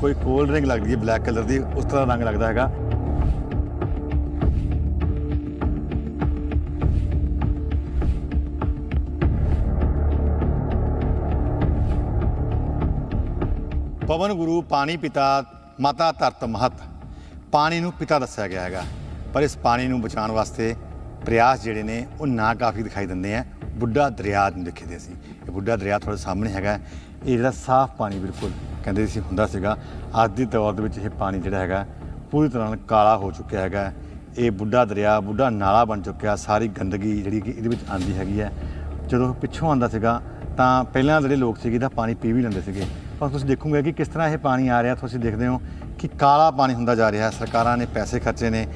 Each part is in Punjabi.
ਕੋਈ ਕੋਲਡ ਰਿੰਗ ਲੱਗਦੀ ਹੈ ਬਲੈਕ ਕਲਰ ਦੀ, ਉਸ ਤਰ੍ਹਾਂ ਦਾ ਰੰਗ ਲੱਗਦਾ ਹੈਗਾ। ਪਵਨ ਗੁਰੂ, ਪਾਣੀ ਪਿਤਾ, ਮਾਤਾ ਧਰਤ ਮਹਤ। ਪਾਣੀ ਨੂੰ ਪਿਤਾ ਦੱਸਿਆ ਗਿਆ ਹੈਗਾ। ਪਰ ਇਸ ਪਾਣੀ ਨੂੰ ਬਚਾਉਣ ਵਾਸਤੇ ਪ੍ਰਯਾਸ ਜਿਹੜੇ ਨੇ, ਉਹ ਨਾ ਕਾਫੀ ਦਿਖਾਈ ਦਿੰਦੇ ਆ। ਬੁੱਢਾ ਦਰਿਆ ਨੂੰ ਦੇਖਦੇ ਅਸੀਂ ਇਹ ਬੁੱਢਾ ਦਰਿਆ ਤੁਹਾਡੇ ਸਾਹਮਣੇ ਹੈਗਾ। ਇਹ ਜਿਹੜਾ ਸਾਫ਼ ਪਾਣੀ ਬਿਲਕੁਲ ਕਹਿੰਦੇ ਸੀ ਹੁੰਦਾ ਸੀਗਾ, ਅੱਜ ਦੀ ਦੌਰ ਦੇ ਵਿੱਚ ਇਹ ਪਾਣੀ ਜਿਹੜਾ ਹੈਗਾ ਪੂਰੀ ਤਰ੍ਹਾਂ ਨਾਲ ਕਾਲਾ ਹੋ ਚੁੱਕਿਆ ਹੈਗਾ। ਇਹ ਬੁੱਢਾ ਦਰਿਆ, ਬੁੱਢਾ ਨਾਲਾ ਬਣ ਚੁੱਕਿਆ, ਸਾਰੀ ਗੰਦਗੀ ਜਿਹੜੀ ਕਿ ਇਹਦੇ ਵਿੱਚ ਆਂਦੀ ਹੈਗੀ ਹੈ। ਜਦੋਂ ਪਿੱਛੋਂ ਆਂਦਾ ਸੀਗਾ, ਤਾਂ ਪਹਿਲਾਂ ਜਿਹੜੇ ਲੋਕ ਸੀਗੇ ਤਾਂ ਪਾਣੀ ਪੀ ਵੀ ਲੈਂਦੇ ਸੀਗੇ। ਪਰ ਤੁਸੀਂ ਦੇਖੋਗੇ ਕਿ ਕਿਸ ਤਰ੍ਹਾਂ ਇਹ ਪਾਣੀ ਆ ਰਿਹਾ, ਤੁਸੀਂ ਦੇਖਦੇ ਹੋ ਕਿ ਕਾਲਾ ਪਾਣੀ ਹੁੰਦਾ ਜਾ ਰਿਹਾ ਸਰਕਾਰਾਂ ਨੇ ਪੈਸੇ ਖਰਚੇ ਨੇ,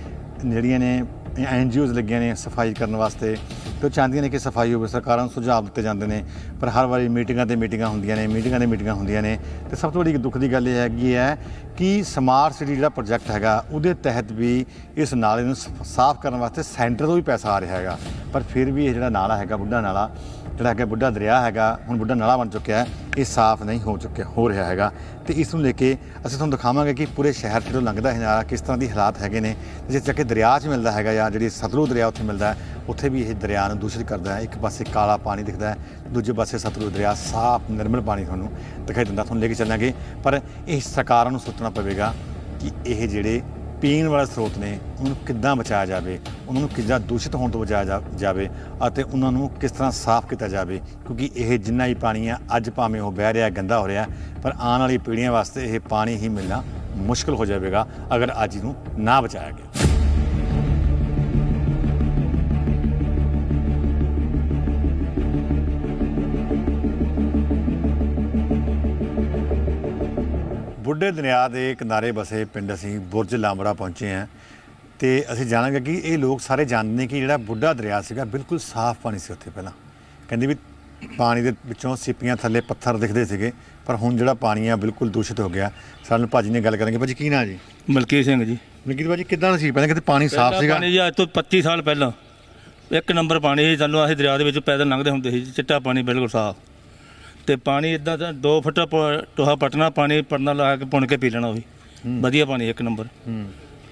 ਜਿਹੜੀਆਂ ਨੇ ਐਨਜੀਓਜ਼ ਲੱਗੀਆਂ ਨੇ ਸਫ਼ਾਈ ਕਰਨ ਵਾਸਤੇ। ਤੇ ਉਹ ਚਾਹੁੰਦੀਆਂ ਨੇ ਕਿ ਸਫ਼ਾਈ ਹੋਵੇ, ਸਰਕਾਰਾਂ ਨੂੰ ਸੁਝਾਅ ਦਿੱਤੇ ਜਾਂਦੇ ਨੇ, ਪਰ ਹਰ ਵਾਰੀ ਮੀਟਿੰਗਾਂ ਤੇ ਮੀਟਿੰਗਾਂ ਹੁੰਦੀਆਂ ਨੇ, ਮੀਟਿੰਗਾਂ 'ਤੇ ਮੀਟਿੰਗਾਂ ਹੁੰਦੀਆਂ ਨੇ। ਤੇ ਸਭ ਤੋਂ ਵੱਡੀ ਦੁੱਖ ਦੀ ਗੱਲ ਇਹ ਹੈਗੀ ਹੈ ਕਿ ਸਮਾਰਟ ਸਿਟੀ ਜਿਹੜਾ ਪ੍ਰੋਜੈਕਟ ਹੈਗਾ, ਉਹਦੇ ਤਹਿਤ ਵੀ ਇਸ ਨਾਲੇ ਨੂੰ ਸ- ਸਾਫ਼ ਕਰਨ ਵਾਸਤੇ ਸੈਂਟਰ ਤੋਂ ਵੀ ਪੈਸਾ ਆ ਰਿਹਾ ਹੈਗਾ। ਪਰ ਫਿਰ ਵੀ ਇਹ ਜਿਹੜਾ ਨਾਲਾ ਹੈਗਾ, ਬੁੱਢਾ ਨਾਲਾ ਜਿਹੜਾ ਹੈਗਾ ਬੁੱਢਾ ਦਰਿਆ ਹੈਗਾ, ਹੁਣ ਬੁੱਢਾ ਨਾਲਾ ਬਣ ਚੁੱਕਿਆ ਹੈ, ਇਹ ਸਾਫ਼ ਨਹੀਂ ਹੋ ਚੁੱਕਿਆ, ਹੋ ਰਿਹਾ ਹੈਗਾ। ਤੇ ਇਸ ਨੂੰ ਲੈ ਕੇ ਅਸੀਂ ਤੁਹਾਨੂੰ ਦਿਖਾਵਾਂਗੇ ਕਿ ਪੂਰੇ ਸ਼ਹਿਰ 'ਚ ਜਦੋਂ ਲੰਘਦਾ ਹੈ ਨਾਲਾ ਕਿਸ ਤਰ੍ਹਾਂ ਦੀ ਹਾਲਾਤ ਹੈਗੇ ਨੇ ਜੇ ਚੱਕੇ ਦਰਿਆ 'ਚ ਮਿਲਦਾ ਹੈਗਾ ਜਾਂ ਜਿਹੜੀ ਸਤਲੁਜ ਦਰਿਆ ਉੱਥੇ ਮਿਲਦਾ ਹੈ, ਉੱਥੇ ਵੀ ਇਹ ਦਰਿਆ ਨੂੰ ਦੂਸ਼ਿਤ ਕਰਦਾ ਹੈ। ਇੱਕ ਪਾਸੇ ਕਾਲਾ ਪਾਣੀ ਦਿਖਦਾ ਹੈ, ਦੂਜੇ ਪਾਸੇ ਸਤਲੁਜ ਦਰਿਆ, ਸਾਫ਼ ਨਿਰਮਲ ਪਾਣੀ ਤੁਹਾਨੂੰ ਦਿਖਾਈ ਦਿੰਦਾ। ਤੁਹਾਨੂੰ ਲੈ ਕੇ ਚੱਲਾਂਗੇ, ਪਰ ਇਹ ਸਰਕਾਰਾਂ ਨੂੰ ਸੋਚਣਾ ਪਵੇਗਾ ਕਿ ਇਹ ਜਿਹੜੇ ਪੀਣ ਵਾਲੇ ਸਰੋਤ ਨੇ ਉਹਨਾਂ ਨੂੰ ਕਿੱਦਾਂ ਬਚਾਇਆ ਜਾਵੇ, ਉਹਨਾਂ ਨੂੰ ਕਿੱਦਾਂ ਦੂਸ਼ਿਤ ਹੋਣ ਤੋਂ ਬਚਾਇਆ ਜਾ- ਜਾਵੇ ਅਤੇ ਉਹਨਾਂ ਨੂੰ ਕਿਸ ਤਰ੍ਹਾਂ ਸਾਫ਼ ਕੀਤਾ ਜਾਵੇ, ਕਿਉਂਕਿ ਇਹ ਜਿੰਨਾ ਹੀ ਪਾਣੀ ਆ ਅੱਜ ਭਾਵੇਂ ਉਹ ਵਹਿ ਰਿਹਾ, ਗੰਦਾ ਹੋ ਰਿਹਾ, ਪਰ ਆਉਣ ਵਾਲੀ ਪੀੜ੍ਹੀਆਂ ਵਾਸਤੇ ਇਹ ਪਾਣੀ ਹੀ ਮਿਲਣਾ ਮੁਸ਼ਕਲ ਹੋ ਜਾਵੇਗਾ ਅਗਰ ਅੱਜ ਇਹਨੂੰ ਨਾ ਬਚਾਇਆ ਗਿਆ। ਬੁੱਢੇ ਦਰਿਆ ਦੇ ਕਿਨਾਰੇ ਬਸੇ ਪਿੰਡ ਅਸੀਂ ਬੁਰਜ ਲਾਂਬੜਾ ਪਹੁੰਚੇ ਹਾਂ ਤੇ ਅਸੀਂ ਜਾਣਾਂਗੇ ਕਿ ਇਹ ਲੋਕ ਸਾਰੇ ਜਾਣਦੇ ਨੇ ਕਿ ਜਿਹੜਾ ਬੁੱਢਾ ਦਰਿਆ ਸੀਗਾ ਬਿਲਕੁਲ ਸਾਫ਼ ਪਾਣੀ ਸੀ ਉੱਥੇ ਪਹਿਲਾਂ। ਕਹਿੰਦੇ ਵੀ ਪਾਣੀ ਦੇ ਵਿੱਚੋਂ ਸਿੱਪੀਆਂ ਥੱਲੇ ਪੱਥਰ ਦਿਖਦੇ ਸੀਗੇ ਪਰ ਹੁਣ ਜਿਹੜਾ ਪਾਣੀ ਆ ਬਿਲਕੁਲ ਦੂਸ਼ਿਤ ਹੋ ਗਿਆ। ਸਾਨੂੰ ਭਾਜੀ ਨੇ ਗੱਲ ਕਰਾਂਗੇ। ਭਾਜੀ ਕੀ ਨਾਂ ਜੀ? ਮਲਕੀਤ ਸਿੰਘ ਜੀ। ਮਲਕੀਤ ਭਾਜੀ ਕਿੱਦਾਂ ਸੀ? ਪਹਿਲਾਂ ਕਿਤੇ ਪਾਣੀ ਸਾਫ਼ ਸੀਗਾ? ਪਾਣੀ ਜੀ ਅੱਜ ਤੋਂ 25 ਸਾਲ ਪਹਿਲਾਂ। ਇੱਕ ਨੰਬਰ ਪਾਣੀ ਸੀ ਸਾਨੂੰ ਅਸੀਂ ਦਰਿਆ ਦੇ ਵਿੱਚ ਪੈਦਲ ਲੰਘਦੇ ਹੁੰਦੇ ਸੀ ਚਿੱਟਾ ਪਾਣੀ ਬਿਲਕੁਲ ਸਾਫ਼। ਤੇ ਪਾਣੀ ਇਦਾਂ ਦਾ 2 ਫੁੱਟ ਪ- ਟੋਹਾ ਪਟਣਾ ਪਾਣੀ ਪੜਨਾ ਲਾ ਕੇ ਪੁਣ ਕੇ ਪੀ ਲੈਣਾ ਉਹ। ਵੀ ਵਧੀਆ ਪਾਣੀ ਇੱਕ ਨੰਬਰ। ਹੂੰ।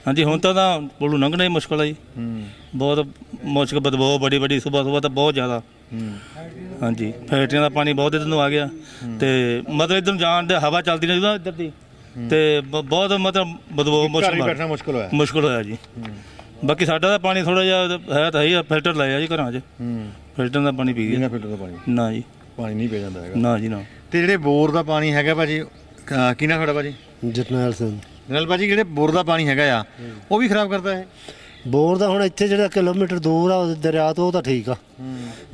ਹਾਂਜੀ ਹੁਣ ਤਾਂ ਤਾਂ ਨੂੰ ਲੰਘਣਾ ਹੀ ਮੁਸ਼ਕਲ ਹੈ ਜੀ। ਹੂੰ। ਬਹੁਤ ਮੁਸ਼ਕਲ ਬਦਬੂ ਬੜੀ ਬੜੀ ਸਵੇਰ ਸਵੇਰ ਤਾਂ ਬਹੁਤ ਜ਼ਿਆਦਾ। ਹੂੰ। ਹਾਂਜੀ ਫੈਕਟਰੀਆਂ ਦਾ ਪਾਣੀ ਬਹੁਤ ਇੱਧਰ ਨੂੰ ਆ ਗਿਆ। ਤੇ ਮਤਲਬ ਇੱਧਰ ਜਾਣ ਦੇ ਹਵਾ ਚੱਲਦੀ ਨਹੀਂ ਨਾ ਇੱਧਰ ਦੀ। ਤੇ ਬ- ਬਹੁਤ ਮਤਲਬ ਬਦਬੂ ਘਰ ਵੀ ਮੁਸ਼ਕਲ ਬੈਠਣਾ ਮੁਸ਼ਕਲ ਹੋਇਆ। ਮੁਸ਼ਕਲ ਹੋਇਆ ਜੀ। ਬਾਕੀ ਸਾਡਾ ਤਾਂ ਪਾਣੀ ਥੋੜਾ ਜਿਹਾ ਹੈ ਤਾਂ ਹੀ ਆ, ਫਿਲਟਰ ਲਾਇਆ ਜੀ ਘਰਾਂ 'ਚ। ਹੂੰ। ਫਿਲਟਰ ਦਾ ਪਾਣੀ ਪੀ ਗਿਆ ਫਿਲਟਰ ਦਾ ਪਾਣੀ। ਨਾ ਜੀ। ਪਾਣੀ ਨਹੀਂ ਪੀ ਜਾਂਦਾ ਹੈਗਾ। ਨਾ ਜੀ ਨਾ। ਤੇ ਜਿਹੜੇ ਬੋਰ ਦਾ ਪਾਣੀ ਹੈਗਾ ਭਾਜੀ ਅਹ ਕੀ ਨਾਂ ਤੁਹਾਡਾ ਭਾਜੀ? ਜਰਨੈਲ ਸਿੰਘ। ਜਨਰਲ ਭਾਜੀ ਜਿਹੜੇ ਬੋਰ ਦਾ ਪਾਣੀ ਹੈਗਾ ਆ ਉਹ ਵੀ ਖਰਾਬ ਕਰਦਾ ਹੈ ਬੋਰ ਦਾ ਹੁਣ ਇੱਥੇ ਜਿਹੜਾ ਕਿਲੋਮੀਟਰ ਦੂਰ ਆ ਉਹ ਦਰਿਆ ਤੋਂ ਉਹ ਤਾਂ ਠੀਕ ਆ।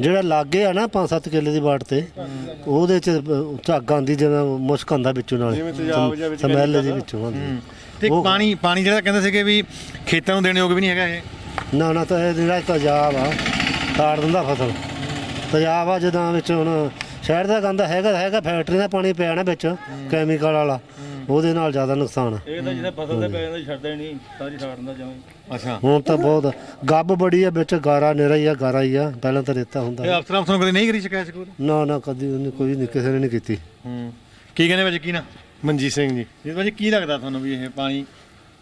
ਜਿਹੜਾ ਲਾਗੇ ਆ ਨਾ 5-7 ਕਿੱਲੇ ਦੀ ਬਾੜ ਤੇ ਉਹਦੇ ਚ ਅਹ, ਝੱਗ ਆਂਦੀ ਮੁਸ਼ਕ ਆਂਦਾ ਵਿੱਚੋਂ ਨਾਲ। ਸਮੈਲ ਜੀ ਵਿੱਚੋਂ ਆਉਂਦੀ। ਤੇ ਉਹ- ਪਾਣੀ ਪਾਣੀ ਜਿਹੜਾ ਕਹਿੰਦੇ ਸੀਗੇ ਵੀ ਖੇਤਾਂ ਨੂੰ ਦੇਣ ਯੋਗ ਵੀ ਨਹੀਂ ਹੈਗਾ ਇਹ? ਨਾ ਨਾ ਤਾਂ ਇਹ ਜਿਹੜਾ ਤੇਜ਼ਾਬ ਆ ਤਾੜ ਦਿੰਦਾ ਫਸਲ। ਤੇਜ਼ਾਬ ਆ ਜਦੋਂ ਵਿੱਚ ਹੁਣ ਸ਼ਹਿਰ ਦਾ ਗੰਦਾ ਹੈਗਾ ਹੈਗਾ ਫੈਕਟਰੀ ਦਾ ਪਾਣੀ ਪਿਆ ਨਾ ਵਿੱਚ ਕੈਮੀਕਲ ਵਾਲਾ। ਉਹਦੇ ਨਾਲ ਜ਼ਿਆਦਾ ਨੁਕਸਾਨ। ਆ। ਇਹ ਤਾਂ ਜਿਹਦੇ ਫਸਲ ਦੇ ਪੈ ਜਾਂਦਾ ਛੱਡਦਾ ਨਹੀਂ ਸਾਰੀ ਛੱਡ ਦਿੰਦਾ ਜਮਾਂ ਅੱਛਾ। ਹੁਣ ਤਾਂ ਬਹੁਤ ਗੱਬ ਬੜੀ ਆ ਵਿੱਚ ਗਾਰਾ ਨੇਰਾ ਹੀ ਆ ਗਾਰਾ ਹੀ ਆ ਪਹਿਲਾਂ ਤਾਂ ਰੇਤਾ ਹੁੰਦਾ ਇਹ ਅਫਸਰਾਂ ਅਫਸਰਾਂ ਨੂੰ ਕਦੇ ਨਹੀਂ ਕਰੀ ਸ਼ਿਕਾਇਤ ਕੋਈ ਨਾ ਨਾ ਕਦੀ ਉਹਨੇ ਕੋਈ ਨਹੀਂ ਕਿਸੇ ਨੇ ਨਹੀਂ ਕੀਤੀ। ਹੂੰ। ਕੀ ਕਹਿੰਦੇ ਭਾਜੀ ਕੀ ਨਾ? ਮਨਜੀਤ ਸਿੰਘ ਜੀ। ਜੀ ਭਾਜੀ ਕੀ ਲੱਗਦਾ ਤੁਹਾਨੂੰ ਵੀ ਇਹ ਪਾਣੀ